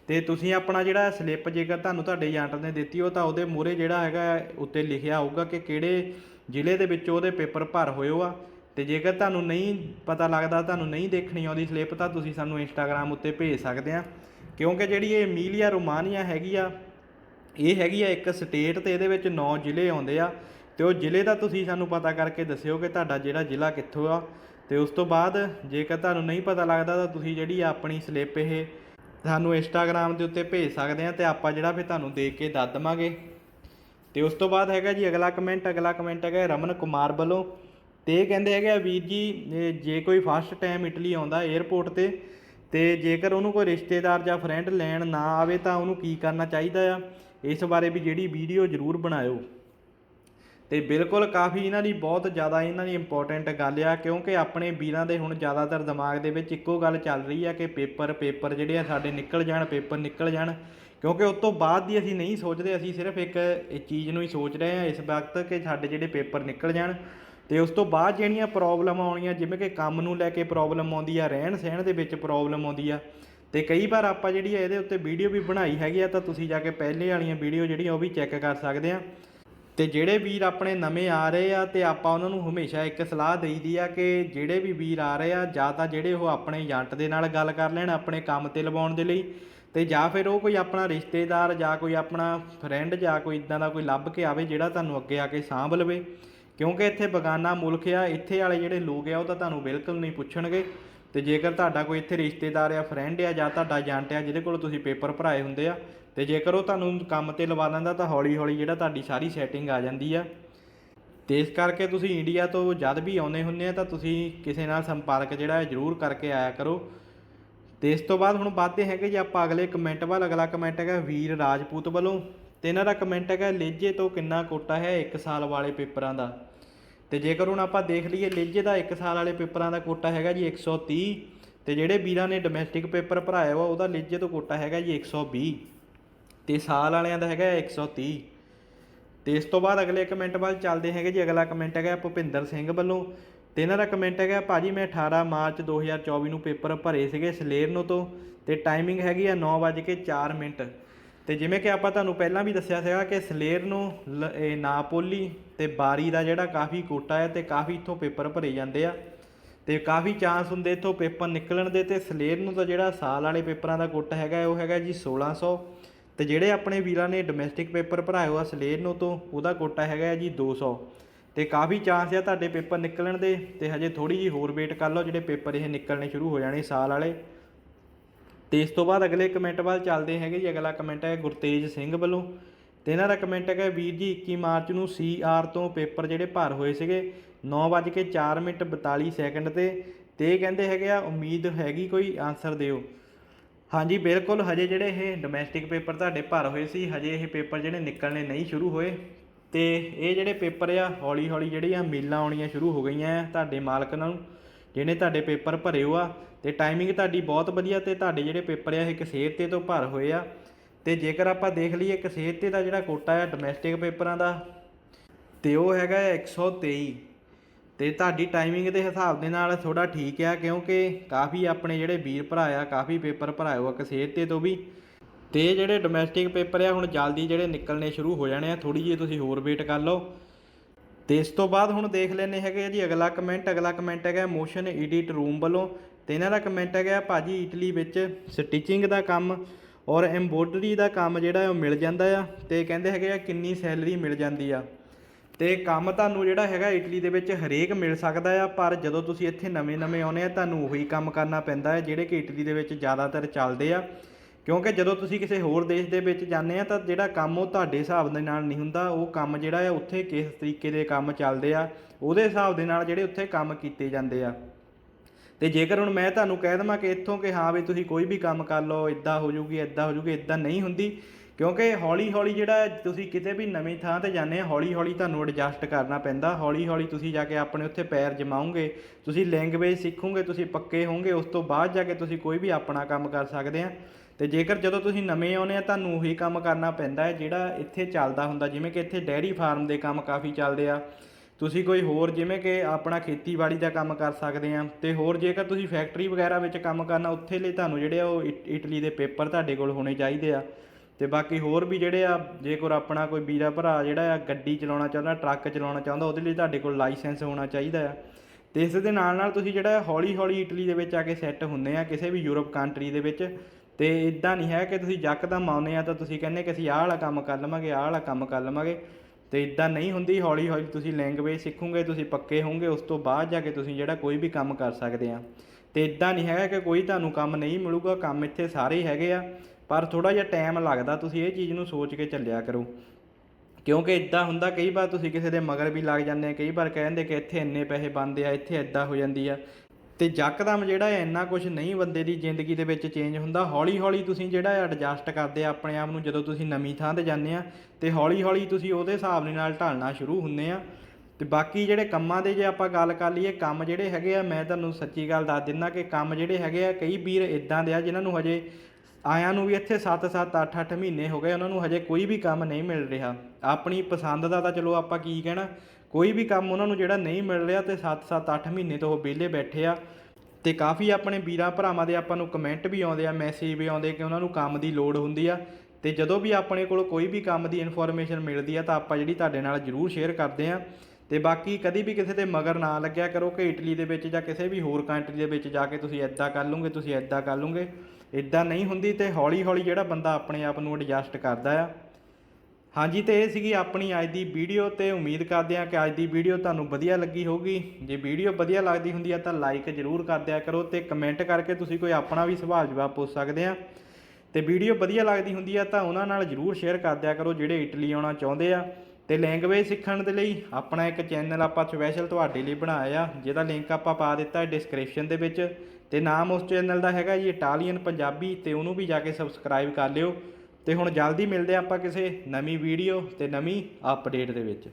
ਤੇ ਤੁਸੀਂ ਆਪਣਾ ਜਿਹੜਾ ਸਲਿੱਪ ਜੇਕਰ ਤੁਹਾਨੂੰ ਤੁਹਾਡੇ ਏਜੰਟ ਨੇ ਦਿੱਤੀ ਉਹ ਤਾਂ ਉਹਦੇ ਮੂਹਰੇ ਜਿਹੜਾ ਹੈਗਾ ਉੱਤੇ ਲਿਖਿਆ ਹੋਊਗਾ ਕਿ ਕਿਹੜੇ ਜ਼ਿਲ੍ਹੇ ਦੇ ਵਿੱਚ ਉਹਦੇ ਪੇਪਰ ਭਰ ਹੋਏ ਹੋ ਆ। ਤੇ ਜੇਕਰ ਤੁਹਾਨੂੰ ਨਹੀਂ ਪਤਾ ਲੱਗਦਾ, ਤੁਹਾਨੂੰ ਨਹੀਂ ਦੇਖਣੀ ਆਉਂਦੀ ਸਲਿੱਪ ਤਾਂ ਤੁਸੀਂ ਸਾਨੂੰ ਇੰਸਟਾਗ੍ਰam ਉੱਤੇ ਭੇਜ ਸਕਦੇ ਆ। ਕਿਉਂਕਿ ਜਿਹੜੀ ਇਹ ਐਮੀਲੀਆ ਰੋਮਾਨੀਆ ਹੈਗੀ ਆ, ਇਹ ਹੈਗੀ ਆ ਇੱਕ ਸਟੇਟ ਤੇ ਇਹਦੇ ਵਿੱਚ 9 ਜ਼ਿਲ੍ਹੇ ਆਉਂਦੇ ਆ। ਤੇ ਉਹ ਜ਼ਿਲ੍ਹੇ ਦਾ ਤੁਸੀਂ ਸਾਨੂੰ ਪਤਾ ਕਰਕੇ ਦੱਸਿਓ ਕਿ ਤੁਹਾਡਾ ਜਿਹੜਾ ਜ਼ਿਲ੍ਹਾ ਕਿੱਥੋਂ ਆ। ਤੇ ਉਸ ਤੋਂ ਬਾਅਦ ਜੇਕਰ ਤੁਹਾਨੂੰ ਨਹੀਂ ਪਤਾ ਲੱਗਦਾ ਤਾਂ ਤੁਸੀਂ ਜਿਹੜੀ ਆਪਣੀ ਸਲਿੱਪ ਇਹ ਸਾਨੂੰ ਇੰਸਟਾਗ੍ਰam ਦੇ ਉੱਤੇ ਭੇਜ ਸਕਦੇ ਆ ਤੇ ਆਪਾਂ ਜਿਹੜਾ ਫਿਰ ਤੁਹਾਨੂੰ ਦੇਖ ਕੇ ਦੱਸ ਦਵਾਂਗੇ। ਤੇ ਉਸ ਤੋਂ ਬਾਅਦ ਹੈਗਾ ਜੀ ਅਗਲਾ ਕਮੈਂਟ ਅਗਲਾ ਕਮੈਂਟ ਹੈਗਾ ਰਮਨ ਕੁਮਾਰ ਵੱਲੋਂ। ਤੇ ਇਹ ਕਹਿੰਦੇ ਹੈਗੇ ਆ, ਵੀਰ ਜੀ ਜੇ ਕੋਈ ਫਸਟ ਟਾਈਮ ਇਟਲੀ ਆਉਂਦਾ 에ਅਰਪੋਰਟ ਤੇ ਤੇ ਜੇਕਰ ਉਹਨੂੰ ਕੋਈ ਰਿਸ਼ਤੇਦਾਰ ਜਾਂ ਫਰੈਂਡ ਲੈਣ ਨਾ ਆਵੇ ਤਾਂ ਉਹਨੂੰ ਕੀ ਕਰਨਾ ਚਾਹੀਦਾ ਆ? ਇਸ ਬਾਰੇ ਵੀ ਜਿਹੜੀ ਵੀਡੀਓ ਜ਼ਰੂਰ ਬਣਾਇਓ। ਤੇ ਬਿਲਕੁਲ ਕਾਫੀ ਇਹਨਾਂ ਦੀ ਬਹੁਤ ਜ਼ਿਆਦਾ ਇਹਨਾਂ ਦੀ ਇੰਪੋਰਟੈਂਟ ਗੱਲ ਆ, ਕਿਉਂਕਿ ਆਪਣੇ ਵੀਰਾਂ ਦੇ ਹੁਣ ਜ਼ਿਆਦਾਤਰ ਦਿਮਾਗ ਦੇ ਵਿੱਚ ਇੱਕੋ ਗੱਲ ਚੱਲ ਰਹੀ ਆ ਕਿ ਪੇਪਰ ਪੇਪਰ ਜਿਹੜੇ ਆ ਸਾਡੇ ਨਿਕਲ ਜਾਣ, ਪੇਪਰ ਨਿਕਲ ਜਾਣ। ਕਿਉਂਕਿ ਉਸ ਤੋਂ ਬਾਅਦ ਦੀ ਅਸੀਂ ਨਹੀਂ ਸੋਚਦੇ, ਅਸੀਂ ਸਿਰਫ ਇੱਕ ਇਹ ਚੀਜ਼ ਨੂੰ ਹੀ ਸੋਚ ਰਹੇ ਹਾਂ ਇਸ ਵਕਤ ਕਿ ਸਾਡੇ ਜਿਹੜੇ ਪੇਪਰ ਨਿਕਲ ਜਾਣ। ਤੇ ਉਸ ਤੋਂ ਬਾਅਦ ਜਿਹੜੀਆਂ ਪ੍ਰੋਬਲਮ ਆਉਣੀਆਂ, ਜਿਵੇਂ ਕਿ ਕੰਮ ਨੂੰ ਲੈ ਕੇ ਪ੍ਰੋਬਲਮ ਆਉਂਦੀ ਆ, ਰਹਿਣ ਸਹਿਣ ਦੇ ਵਿੱਚ ਪ੍ਰੋਬਲਮ ਆਉਂਦੀ ਆ। ਤੇ ਕਈ ਵਾਰ ਆਪਾਂ ਜਿਹੜੀ ਆ ਇਹਦੇ ਉੱਤੇ ਵੀਡੀਓ ਵੀ ਬਣਾਈ ਹੈਗੀ ਆ, ਤਾਂ ਤੁਸੀਂ ਜਾ ਕੇ ਪਹਿਲੇ ਵਾਲੀਆਂ ਵੀਡੀਓ ਜਿਹੜੀਆਂ ਉਹ ਵੀ ਚੈੱਕ ਕਰ ਸਕਦੇ ਆ। ਅਤੇ ਜਿਹੜੇ ਵੀਰ ਆਪਣੇ ਨਵੇਂ ਆ ਰਹੇ ਆ ਅਤੇ ਆਪਾਂ ਉਹਨਾਂ ਨੂੰ ਹਮੇਸ਼ਾ ਇੱਕ ਸਲਾਹ ਦੇਈਦੀ ਆ ਕਿ ਜਿਹੜੇ ਵੀ ਵੀਰ ਆ ਰਹੇ ਆ, ਜਾਂ ਤਾਂ ਜਿਹੜੇ ਉਹ ਆਪਣੇ ਏਜੰਟ ਦੇ ਨਾਲ ਗੱਲ ਕਰ ਲੈਣ, ਆਪਣੇ ਕੰਮ ਤੇ ਲਵਾਉਣ ਦੇ ਲਈ ਅਤੇ ਜਾਂ ਫਿਰ ਉਹ ਕੋਈ ਆਪਣਾ ਰਿਸ਼ਤੇਦਾਰ ਜਾਂ ਕੋਈ ਆਪਣਾ ਫਰੈਂਡ ਜਾਂ ਕੋਈ ਇਦਾਂ ਦਾ ਕੋਈ ਲੱਭ ਕੇ ਆਵੇ ਜਿਹੜਾ ਤੁਹਾਨੂੰ ਅੱਗੇ ਆ ਕੇ ਸਾਂਭ ਲਵੇ। ਕਿਉਂਕਿ ਇੱਥੇ ਬਗਾਨਾ ਮੁਲਕ ਆ, ਇੱਥੇ ਵਾਲੇ ਜਿਹੜੇ ਲੋਕ ਆ ਉਹ ਤਾਂ ਤੁਹਾਨੂੰ ਬਿਲਕੁਲ ਨਹੀਂ ਪੁੱਛਣਗੇ। ਤੇ ਜੇਕਰ ਤੁਹਾਡਾ ਕੋਈ ਇੱਥੇ ਰਿਸ਼ਤੇਦਾਰ ਆ ਫਰੈਂਡ ਆ ਜਾਂ ਤੁਹਾਡਾ ਏਜੰਟ ਆ ਜਿਹਦੇ ਕੋਲ ਤੁਸੀਂ ਪੇਪਰ ਭਰਾਏ ਹੁੰਦੇ ਆ ਤੇ ਜੇਕਰ ਉਹ ਤੁਹਾਨੂੰ ਕੰਮ ਤੇ ਲਵਾ ਲੈਂਦਾ ਤਾਂ ਹੌਲੀ ਹੌਲੀ ਜਿਹੜਾ ਤੁਹਾਡੀ ਸਾਰੀ ਸੈਟਿੰਗ ਆ ਜਾਂਦੀ ਆ। ਤੇ ਇਸ ਕਰਕੇ ਤੁਸੀਂ ਇੰਡੀਆ ਤੋਂ ਜਦ ਵੀ ਆਉਨੇ ਹੁੰਦੇ ਆ ਤਾਂ ਤੁਸੀਂ ਕਿਸੇ ਨਾਲ ਸੰਪਰਕ ਜਿਹੜਾ ਹੈ ਜ਼ਰੂਰ ਕਰਕੇ ਆਇਆ ਕਰੋ। ਤੇ ਇਸ ਤੋਂ ਬਾਅਦ ਹੁਣ ਵੱਧਦੇ ਹੈਗੇ ਜੀ ਆਪਾਂ ਅਗਲੇ ਕਮੈਂਟ ਵੱਲ, ਅਗਲਾ ਕਮੈਂਟ ਹੈਗਾ ਵੀਰ ਰਾਜਪੂਤ ਵੱਲੋਂ ਤੇ ਇਹਨਾਂ ਦਾ ਕਮੈਂਟ ਹੈਗਾ ਲੇਜੇ ਤੋਂ ਕਿੰਨਾ ਕੋਟਾ ਹੈ 1 ਸਾਲ ਵਾਲੇ ਪੇਪਰਾਂ ਦਾ। ਤੇ ਜੇਕਰ ਹੁਣ ਆਪਾਂ ਦੇਖ ਲਈਏ ਲੇਜੇ ਦਾ 1 ਸਾਲ ਵਾਲੇ ਪੇਪਰਾਂ ਦਾ ਕੋਟਾ ਹੈਗਾ ਜੀ 130 ਤੇ ਜਿਹੜੇ ਵੀਰਾਂ ਨੇ ਡੋਮੈਸਟਿਕ ਪੇਪਰ ਭਰਾਇਆ ਵਾ ਉਹਦਾ ਲੇਜੇ ਤੋਂ ਕੋਟਾ ਹੈਗਾ ਜੀ 120 ਤੇ ਸਾਲ ਵਾਲਿਆਂ ਦਾ ਹੈਗਾ 130 ਤੇ ਇਸ ਤੋਂ ਬਾਅਦ ਅਗਲੇ ਕਮੈਂਟ ਵੱਲ ਚੱਲਦੇ ਹੈਗੇ ਜੀ। ਅਗਲਾ ਕਮੈਂਟ ਹੈਗਾ ਭੁਪਿੰਦਰ ਸਿੰਘ ਵੱਲੋਂ ਤੇ ਇਹਨਾਂ ਦਾ ਕਮੈਂਟ ਹੈਗਾ, ਭਾਜੀ, ਮੈਂ 18 ਮਾਰਚ 2024 ਨੂੰ ਪੇਪਰ ਭਰੇ ਸੀਗੇ ਸਲੇਰਨੋ ਤੋਂ ਤੇ ਟਾਈਮਿੰਗ ਹੈਗੀ ਆ 9:04 ਮਿੰਟ। ਤੇ ਜਿਵੇਂ ਕਿ ਆਪਾਂ ਤੁਹਾਨੂੰ ਪਹਿਲਾਂ ਵੀ ਦੱਸਿਆ ਸੀਗਾ ਕਿ ਸਲੇਰਨੋ ਲ- ਇਹ ਨਾਪੋਲੀ ਤੇ ਬਾਰੀ ਦਾ ਜਿਹੜਾ ਕਾਫੀ ਕੋਟਾ ਹੈ ਤੇ ਕਾਫੀ ਇੱਥੋਂ ਪੇਪਰ ਭਰੇ ਜਾਂਦੇ ਆ। ਤੇ ਕਾਫੀ ਚਾਂਸ ਹੁੰਦੇ ਇੱਥੋਂ ਪੇਪਰ ਨਿਕਲਣ ਦੇ ਤੇ ਸਲੇਰਨੋ ਦਾ ਜਿਹੜਾ ਸਾਲ ਵਾਲੇ ਪੇਪਰਾਂ ਦਾ ਕੋਟਾ ਹੈਗਾ, ਉਹ ਹੈਗਾ ਜੀ 1600 ਅਤੇ ਜਿਹੜੇ ਆਪਣੇ ਵੀਰਾਂ ਨੇ ਡੋਮੈਸਟਿਕ ਪੇਪਰ ਭਰਾਏ ਹੋਆ ਸਲੇਰਨੋ ਤੋਂ, ਉਹਦਾ ਕੋਟਾ ਹੈਗਾ ਹੈ ਜੀ 200 ਤੇ ਕਾਫੀ ਚਾਂਸ ਆ ਤੁਹਾਡੇ ਪੇਪਰ ਨਿਕਲਣ ਦੇ ਅਤੇ ਹਜੇ ਥੋੜ੍ਹੀ ਜੀ ਹੋਰ ਵੇਟ ਕਰ ਲਓ, ਜਿਹੜੇ ਪੇਪਰ ਇਹ ਨਿਕਲਣੇ ਸ਼ੁਰੂ ਹੋ ਜਾਣੇ ਸਾਲ ਵਾਲੇ। ਤੇ ਇਸ ਤੋਂ ਬਾਅਦ ਅਗਲੇ ਕਮੈਂਟ ਵੱਲ ਚੱਲਦੇ ਹੈਗੇ ਜੀ, ਅਗਲਾ ਕਮੈਂਟ ਹੈ ਗੁਰਤੇਜ ਸਿੰਘ ਵੱਲੋਂ। ਤੇ ਇਹਨਾਂ ਦਾ ਕਮੈਂਟ ਹੈਗਾ ਵੀਰ ਜੀ 21 ਮਾਰਚ ਨੂੰ ਸੀਆਰ ਤੋਂ ਪੇਪਰ ਜਿਹੜੇ ਭਰ ਹੋਏ ਸੀਗੇ 9:04 ਮਿੰਟ 42 ਸੈਕਿੰਡ ਤੇ। ਤੇ ਇਹ ਕਹਿੰਦੇ ਹੈਗੇ ਆ, ਉਮੀਦ ਹੈਗੀ ਕੋਈ ਆਨਸਰ ਦਿਓ। ਹਾਂਜੀ, ਬਿਲਕੁਲ। ਹਜੇ ਜਿਹੜੇ ਇਹ ਡੋਮੈਸਟਿਕ ਪੇਪਰ ਤੁਹਾਡੇ ਭਰ ਹੋਏ ਸੀ, ਹਜੇ ਇਹ ਪੇਪਰ ਜਿਹੜੇ ਨਿਕਲਣੇ ਨਹੀਂ ਸ਼ੁਰੂ ਹੋਏ। ਤੇ ਇਹ ਜਿਹੜੇ ਪੇਪਰ ਆ ਹੌਲੀ ਹੌਲੀ ਜਿਹੜੀਆਂ ਮੇਲਾਂ ਆਉਣੀਆਂ ਸ਼ੁਰੂ ਹੋ ਗਈਆਂ ਆ ਤੁਹਾਡੇ ਮਾਲਕ ਨੂੰ ਜਿਹਨੇ ਤੁਹਾਡੇ ਪੇਪਰ ਭਰੇ ਹੋ ਆ ਤੇ ਟਾਈਮਿੰਗ ਤੁਹਾਡੀ ਬਹੁਤ ਵਧੀਆ ਤੇ ਤੁਹਾਡੇ ਜਿਹੜੇ ਪੇਪਰ ਆ, ਇਹ ਕਸੇਰਤੇ ਤੋਂ ਭਰ ਹੋਏ ਆ। ਤੇ ਜੇਕਰ ਆਪਾਂ ਦੇਖ ਲਈਏ ਕਸੇਰਤੇ ਦਾ ਜਿਹੜਾ ਕੋਟਾ ਆ ਡੋਮੈਸਟਿਕ ਪੇਪਰਾਂ ਦਾ, ਤੇ ਉਹ ਹੈਗਾ ਹੈ 123 ਤੇ ਤੁਹਾਡੀ ਟਾਈਮਿੰਗ ਦੇ ਹਿਸਾਬ ਦੇ ਨਾਲ ਥੋੜਾ ਠੀਕ ਆ, ਕਿਉਂਕਿ ਕਾਫੀ ਆਪਣੇ ਜਿਹੜੇ ਵੀਰ ਭਰਾ ਆ, ਕਾਫੀ ਪੇਪਰ ਭਰਾਏ ਆ ਆ ਕਸੇਰਤੇ ਤੋਂ ਵੀ। ਤੇ ਜਿਹੜੇ ਡੋਮੈਸਟਿਕ ਪੇਪਰ ਆ, ਹੁਣ ਜਲਦੀ ਜਿਹੜੇ ਨਿਕਲਣੇ ਸ਼ੁਰੂ ਹੋ ਜਾਣੇ ਆ ਥੋੜੀ ਜਿਹੀ ਤੁਸੀਂ ਹੋਰ ਵੇਟ ਕਰ ਲਓ। ਤੇ ਇਸ ਤੋਂ ਬਾਅਦ ਹੁਣ ਦੇਖ ਲੈਣੇ ਹੈਗੇ ਆ ਜੀ, ਅਗਲਾ ਕਮੈਂਟ ਅਗਲਾ ਕਮੈਂਟ ਹੈਗਾ ਮੋਸ਼ਨ ਐਡਿਟ ਰੂਮ ਵੱਲੋਂ। ਤੇ ਇਹਨਾਂ ਦਾ ਕਮੈਂਟ ਹੈਗਾ ਭਾਜੀ ਇਟਲੀ ਵਿੱਚ ਸਟਿਚਿੰਗ ਦਾ ਕੰਮ ਔਰ ਐਮਬੋਡਰੀ ਦਾ ਕੰਮ ਜਿਹੜਾ ਉਹ ਮਿਲ ਜਾਂਦਾ ਆ। ਤੇ ਕਹਿੰਦੇ ਹੈਗੇ ਆ ਕਿੰਨੀ ਸੈਲਰੀ ਮਿਲ ਜਾਂਦੀ ਆ। ਤੇ ਕੰਮ ਤੁਹਾਨੂੰ ਜਿਹੜਾ ਹੈਗਾ ਇਟਲੀ ਦੇ ਵਿੱਚ ਹਰੇਕ ਮਿਲ ਸਕਦਾ ਆ, ਪਰ ਜਦੋਂ ਤੁਸੀਂ ਇੱਥੇ ਨਵੇਂ-ਨਵੇਂ ਆਉਨੇ ਆ, ਤੁਹਾਨੂੰ ਉਹੀ ਕੰਮ ਕਰਨਾ ਪੈਂਦਾ ਹੈ ਜਿਹੜੇ ਕਿ ਇਟਲੀ ਦੇ ਵਿੱਚ ਜ਼ਿਆਦਾਤਰ ਚੱਲਦੇ ਆ। ਕਿਉਂਕਿ ਜਦੋਂ ਤੁਸੀਂ ਕਿਸੇ ਹੋਰ ਦੇਸ਼ ਦੇ ਵਿੱਚ ਜਾਂਦੇ ਆ, ਤਾਂ ਜਿਹੜਾ ਕੰਮ ਉਹ ਤੁਹਾਡੇ ਹਿਸਾਬ ਦੇ ਨਾਲ ਨਹੀਂ ਹੁੰਦਾ। ਉਹ ਕੰਮ ਜਿਹੜਾ ਆ, ਉੱਥੇ ਕਿਸ ਤਰੀਕੇ ਦੇ ਕੰਮ ਚੱਲਦੇ ਆ, ਉਹਦੇ ਹਿਸਾਬ ਦੇ ਨਾਲ ਜਿਹੜੇ ਉੱਥੇ ਕੰਮ ਕੀਤੇ ਜਾਂਦੇ ਆ। ਤੇ ਜੇਕਰ ਹੁਣ ਮੈਂ ਤੁਹਾਨੂੰ ਕਹਿ ਦਵਾਂ ਕਿ ਇੱਥੋਂ ਕਿ ਹਾਂ ਵੀ ਤੁਸੀਂ ਕੋਈ ਵੀ ਕੰਮ ਕਰ ਲਓ, ਇਦਾਂ ਹੋ ਜੂਗੀ, ਇਦਾਂ ਹੋ ਜੂਗੀ, ਇਦਾਂ ਨਹੀਂ ਹੁੰਦੀ ਕਿਉਂਕਿ ਹੌਲੀ ਹੌਲੀ ਜਿਹੜਾ ਤੁਸੀਂ ਕਿਤੇ ਵੀ ਨਵੀਂ ਥਾਂ ਤੇ ਜਾਂਦੇ ਆ, ਹੌਲੀ ਹੌਲੀ ਤੁਹਾਨੂੰ ਐਡਜਸਟ ਕਰਨਾ ਪੈਂਦਾ, ਹੌਲੀ ਹੌਲੀ ਤੁਸੀਂ ਜਾ ਕੇ ਆਪਣੇ ਉੱਥੇ ਪੈਰ ਜਮਾਉਂਗੇ ਤੁਸੀਂ ਲੈਂਗੁਏਜ ਸਿੱਖੋਗੇ, ਤੁਸੀਂ ਪੱਕੇ ਹੋਵੋਗੇ, ਉਸ ਤੋਂ ਬਾਅਦ ਜਾ ਕੇ ਤੁਸੀਂ ਕੋਈ ਵੀ ਆਪਣਾ ਕੰਮ ਕਰ ਸਕਦੇ ਆ। ਤੇ ਜੇਕਰ ਜਦੋਂ ਤੁਸੀਂ ਨਵੇਂ ਆਉਨੇ ਆ, ਤੁਹਾਨੂੰ ਉਹੀ ਕੰਮ ਕਰਨਾ ਪੈਂਦਾ ਹੈ ਜਿਹੜਾ ਇੱਥੇ ਚੱਲਦਾ ਹੁੰਦਾ, ਜਿਵੇਂ ਕਿ ਇੱਥੇ ਡੈਰੀ ਫਾਰਮ ਦੇ ਕੰਮ ਕਾਫੀ ਚੱਲਦੇ ਆ। ਤੁਸੀਂ ਕੋਈ ਹੋਰ ਜਿਵੇਂ ਕਿ ਆਪਣਾ ਖੇਤੀਬਾੜੀ ਦਾ ਕੰਮ ਕਰ ਸਕਦੇ ਆ, ਤੇ ਹੋਰ ਜੇਕਰ ਤੁਸੀਂ ਫੈਕਟਰੀ ਵਗੈਰਾ ਵਿੱਚ ਕੰਮ ਕਰਨਾ, ਉੱਥੇ ਲਈ ਤੁਹਾਨੂੰ ਜਿਹੜੇ ਆ ਉਹ ਇਟਲੀ ਦੇ ਪੇਪਰ ਤੁਹਾਡੇ ਕੋਲ ਹੋਣੇ ਚਾਹੀਦੇ ਆ। ਅਤੇ ਬਾਕੀ ਹੋਰ ਵੀ ਜਿਹੜੇ ਆ ਜੇਕਰ ਆਪਣਾ ਕੋਈ ਵੀਰਾ ਭਰਾ ਜਿਹੜਾ ਆ, ਗੱਡੀ ਚਲਾਉਣਾ ਚਾਹੁੰਦਾ, ਟਰੱਕ ਚਲਾਉਣਾ ਚਾਹੁੰਦਾ, ਉਹਦੇ ਲਈ ਤੁਹਾਡੇ ਕੋਲ ਲਾਇਸੈਂਸ ਹੋਣਾ ਚਾਹੀਦਾ ਆ। ਅਤੇ ਇਸ ਦੇ ਨਾਲ ਨਾਲ ਤੁਸੀਂ ਜਿਹੜਾ ਹੌਲੀ ਹੌਲੀ ਇਟਲੀ ਦੇ ਵਿੱਚ ਆ ਕੇ ਸੈੱਟ ਹੁੰਦੇ ਆ, ਕਿਸੇ ਵੀ ਯੂਰਪ ਕੰਟਰੀ ਦੇ ਵਿੱਚ। ਅਤੇ ਇਦਾਂ ਨਹੀਂ ਹੈ ਕਿ ਤੁਸੀਂ ਯਕਦਮ ਆਉਂਦੇ ਆ ਤਾਂ ਤੁਸੀਂ ਕਹਿੰਦੇ ਕਿ ਅਸੀਂ ਆਹ ਵਾਲਾ ਕੰਮ ਕਰ ਲਵਾਂਗੇ, ਆਹ ਵਾਲਾ ਕੰਮ ਕਰ ਲਵਾਂਗੇ। ਤੇ ਇਦਾਂ ਨਹੀਂ ਹੁੰਦੀ, ਹੌਲੀ ਹੌਲੀ ਤੁਸੀਂ ਲੈਂਗੁਏਜ ਸਿੱਖੋਗੇ, ਤੁਸੀਂ ਪੱਕੇ ਹੋਵੋਗੇ, ਉਸ ਤੋਂ ਬਾਅਦ ਜਾ ਕੇ ਤੁਸੀਂ ਜਿਹੜਾ ਕੋਈ ਵੀ ਕੰਮ ਕਰ ਸਕਦੇ ਆ। ਤੇ ਇਦਾਂ ਨਹੀਂ ਹੈਗਾ ਕਿ ਕੋਈ ਤੁਹਾਨੂੰ ਕੰਮ ਨਹੀਂ ਮਿਲੂਗਾ, ਕੰਮ ਇੱਥੇ ਸਾਰੇ ਹੀ ਹੈਗੇ ਆ। ਪਰ ਥੋੜਾ ਜਿਹਾ ਟਾਈਮ ਲੱਗਦਾ, ਤੁਸੀਂ ਇਹ ਚੀਜ਼ ਨੂੰ ਸੋਚ ਕੇ ਚੱਲਿਆ ਕਰੋ। ਕਿਉਂਕਿ ਇਦਾਂ ਹੁੰਦਾ, ਕਈ ਵਾਰ ਤੁਸੀਂ ਕਿਸੇ ਦੇ ਮਗਰ ਵੀ ਲੱਗ ਜਾਂਦੇ ਕਈ ਵਾਰ ਕਹਿੰਦੇ ਕਿ ਇੱਥੇ ਇੰਨੇ ਪੈਸੇ ਬਣਦੇ ਆ, ਇੱਥੇ ਇਦਾਂ ਹੋ ਜਾਂਦੀ ਆ। ਤੇ ਯਕਦਮ ਜਿਹੜਾ ਹੈ ਇੰਨਾ ਕੁਝ ਨਹੀਂ ਬੰਦੇ ਦੀ ਜ਼ਿੰਦਗੀ ਦੇ ਵਿੱਚ ਚੇਂਜ ਹੁੰਦਾ ਹੌਲੀ ਹੌਲੀ ਤੁਸੀਂ ਜਿਹੜਾ ਐਡਜਸਟ ਕਰਦੇ ਆ ਆਪਣੇ ਆਪ ਨੂੰ, ਜਦੋਂ ਤੁਸੀਂ ਨਵੀਂ ਥਾਂ ਤੇ ਜਾਂਦੇ ਆ, ਤੇ ਹੌਲੀ ਹੌਲੀ ਤੁਸੀਂ ਉਹਦੇ ਹਿਸਾਬ ਦੇ ਨਾਲ ਢਲਣਾ ਸ਼ੁਰੂ ਹੁੰਦੇ ਆ। ਤੇ ਬਾਕੀ ਜਿਹੜੇ ਕੰਮਾਂ ਦੇ ਜੇ ਆਪਾਂ ਗੱਲ ਕਰ ਲਈਏ, ਕੰਮ ਜਿਹੜੇ ਹੈਗੇ ਆ, ਮੈਂ ਤੁਹਾਨੂੰ ਸੱਚੀ ਗੱਲ ਦੱਸ ਦਿੰਦਾ ਕਿ ਕੰਮ ਜਿਹੜੇ ਹੈਗੇ ਆ, ਕਈ ਵੀਰ ਇਦਾਂ ਦੇ ਆ, ਜਿਨ੍ਹਾਂ ਨੂੰ ਹਜੇ ਆਇਆਂ ਨੂੰ ਵੀ ਇੱਥੇ 7-7 8-8 ਮਹੀਨੇ ਹੋ ਗਏ, ਉਹਨਾਂ ਨੂੰ ਹਜੇ ਕੋਈ ਵੀ ਕੰਮ ਨਹੀਂ ਮਿਲ ਰਿਹਾ। ਆਪਣੀ ਪਸੰਦ ਦਾ ਤਾਂ ਚਲੋ ਆਪਾਂ ਕੀ ਕਹਿਣਾ, ਕੋਈ ਵੀ ਕੰਮ ਉਹਨਾਂ ਨੂੰ ਜਿਹੜਾ ਨਹੀਂ ਮਿਲ ਰਿਹਾ ਤੇ 7-7 8 ਮਹੀਨੇ ਤੋਂ ਉਹ ਵਿਹਲੇ ਬੈਠੇ ਆ। ਤੇ ਕਾਫੀ ਆਪਣੇ ਵੀਰਾਂ ਭਰਾਵਾਂ ਦੇ ਆਪਾਂ ਨੂੰ ਕਮੈਂਟ ਵੀ ਆਉਂਦੇ ਆ ਮੈਸੇਜ ਵੀ ਆਉਂਦੇ ਕਿ ਉਹਨਾਂ ਨੂੰ ਕੰਮ ਦੀ ਲੋੜ ਹੁੰਦੀ ਆ। ਤੇ ਜਦੋਂ ਵੀ ਆਪਣੇ ਕੋਲ ਕੋਈ ਵੀ ਕੰਮ ਦੀ ਇਨਫੋਰਮੇਸ਼ਨ ਮਿਲਦੀ ਆ ਤਾਂ ਆਪਾਂ ਜਿਹੜੀ ਤੁਹਾਡੇ ਨਾਲ ਜ਼ਰੂਰ ਸ਼ੇਅਰ ਕਰਦੇ ਆ। ਤੇ ਬਾਕੀ ਕਦੀ ਵੀ ਕਿਸੇ ਦੇ ਮਗਰ ਨਾ ਲੱਗਿਆ ਕਰੋ ਕਿ ਇਟਲੀ ਦੇ ਵਿੱਚ ਜਾਂ ਕਿਸੇ ਵੀ ਹੋਰ ਕੰਟਰੀ ਦੇ ਵਿੱਚ ਜਾ ਕੇ ਤੁਸੀਂ ਐਦਾਂ ਕਰ ਲਓਗੇ, ਤੁਸੀਂ ਐਦਾਂ ਕਰ ਲਓਗੇ। ਇਦਾਂ ਨਹੀਂ ਹੁੰਦੀ ਤੇ ਹੌਲੀ ਹੌਲੀ ਜਿਹੜਾ ਬੰਦਾ ਆਪਣੇ ਆਪ ਨੂੰ ਐਡਜਸਟ ਕਰਦਾ ਆ। ਹਾਂਜੀ, ਤੇ ਇਹ ਸੀਗੀ ਆਪਣੀ ਅੱਜ ਦੀ ਵੀਡੀਓ ਤੇ ਉਮੀਦ ਕਰਦੇ ਹਾਂ ਕਿ ਅੱਜ ਦੀ ਵੀਡੀਓ ਤੁਹਾਨੂੰ ਵਧੀਆ ਲੱਗੀ ਹੋਊਗੀ। ਜੇ ਵੀਡੀਓ ਵਧੀਆ ਲੱਗਦੀ ਹੁੰਦੀ ਆ ਤਾਂ ਲਾਈਕ ਜ਼ਰੂਰ ਕਰ ਦਿਆ ਕਰੋ ਤੇ ਕਮੈਂਟ ਕਰਕੇ ਤੁਸੀਂ ਕੋਈ ਆਪਣਾ ਵੀ ਸਵਾਲ ਜਵਾਬ ਪੁੱਛ ਸਕਦੇ ਆ। ਤੇ ਵੀਡੀਓ ਵਧੀਆ ਲੱਗਦੀ ਹੁੰਦੀ ਆ ਤਾਂ ਉਹਨਾਂ ਨਾਲ ਜ਼ਰੂਰ ਸ਼ੇਅਰ ਕਰ ਦਿਆ ਕਰੋ ਜਿਹੜੇ ਇਟਲੀ ਆਉਣਾ ਚਾਹੁੰਦੇ ਆ। ਤੇ ਲੈਂਗੁਏਜ ਸਿੱਖਣ ਦੇ ਲਈ ਆਪਣਾ ਇੱਕ ਚੈਨਲ ਆਪਾਂ ਸਪੈਸ਼ਲ ਤੁਹਾਡੇ ਲਈ ਬਣਾਇਆ ਆ, ਜਿਹਦਾ ਲਿੰਕ ਆਪਾਂ ਪਾ ਦਿੱਤਾ ਹੈ ਡਿਸਕ੍ਰਿਪਸ਼ਨ ਦੇ ਵਿੱਚ। ਤੇ ਨਾਮ ਉਸ ਚੈਨਲ ਦਾ ਹੈਗਾ ਜੀ ਇਟਾਲੀਅਨ ਪੰਜਾਬੀ ਤੇ ਉਹਨੂੰ ਵੀ ਜਾ ਕੇ ਸਬਸਕ੍ਰਾਈਬ ਕਰ ਲਿਓ। ਤੇ ਹੁਣ ਜਲਦੀ ਮਿਲਦੇ ਹਾਂ ਆਪਾਂ ਕਿਸੇ ਨਵੀਂ ਵੀਡੀਓ ਤੇ ਨਵੀਂ ਅਪਡੇਟ ਦੇ ਵਿੱਚ।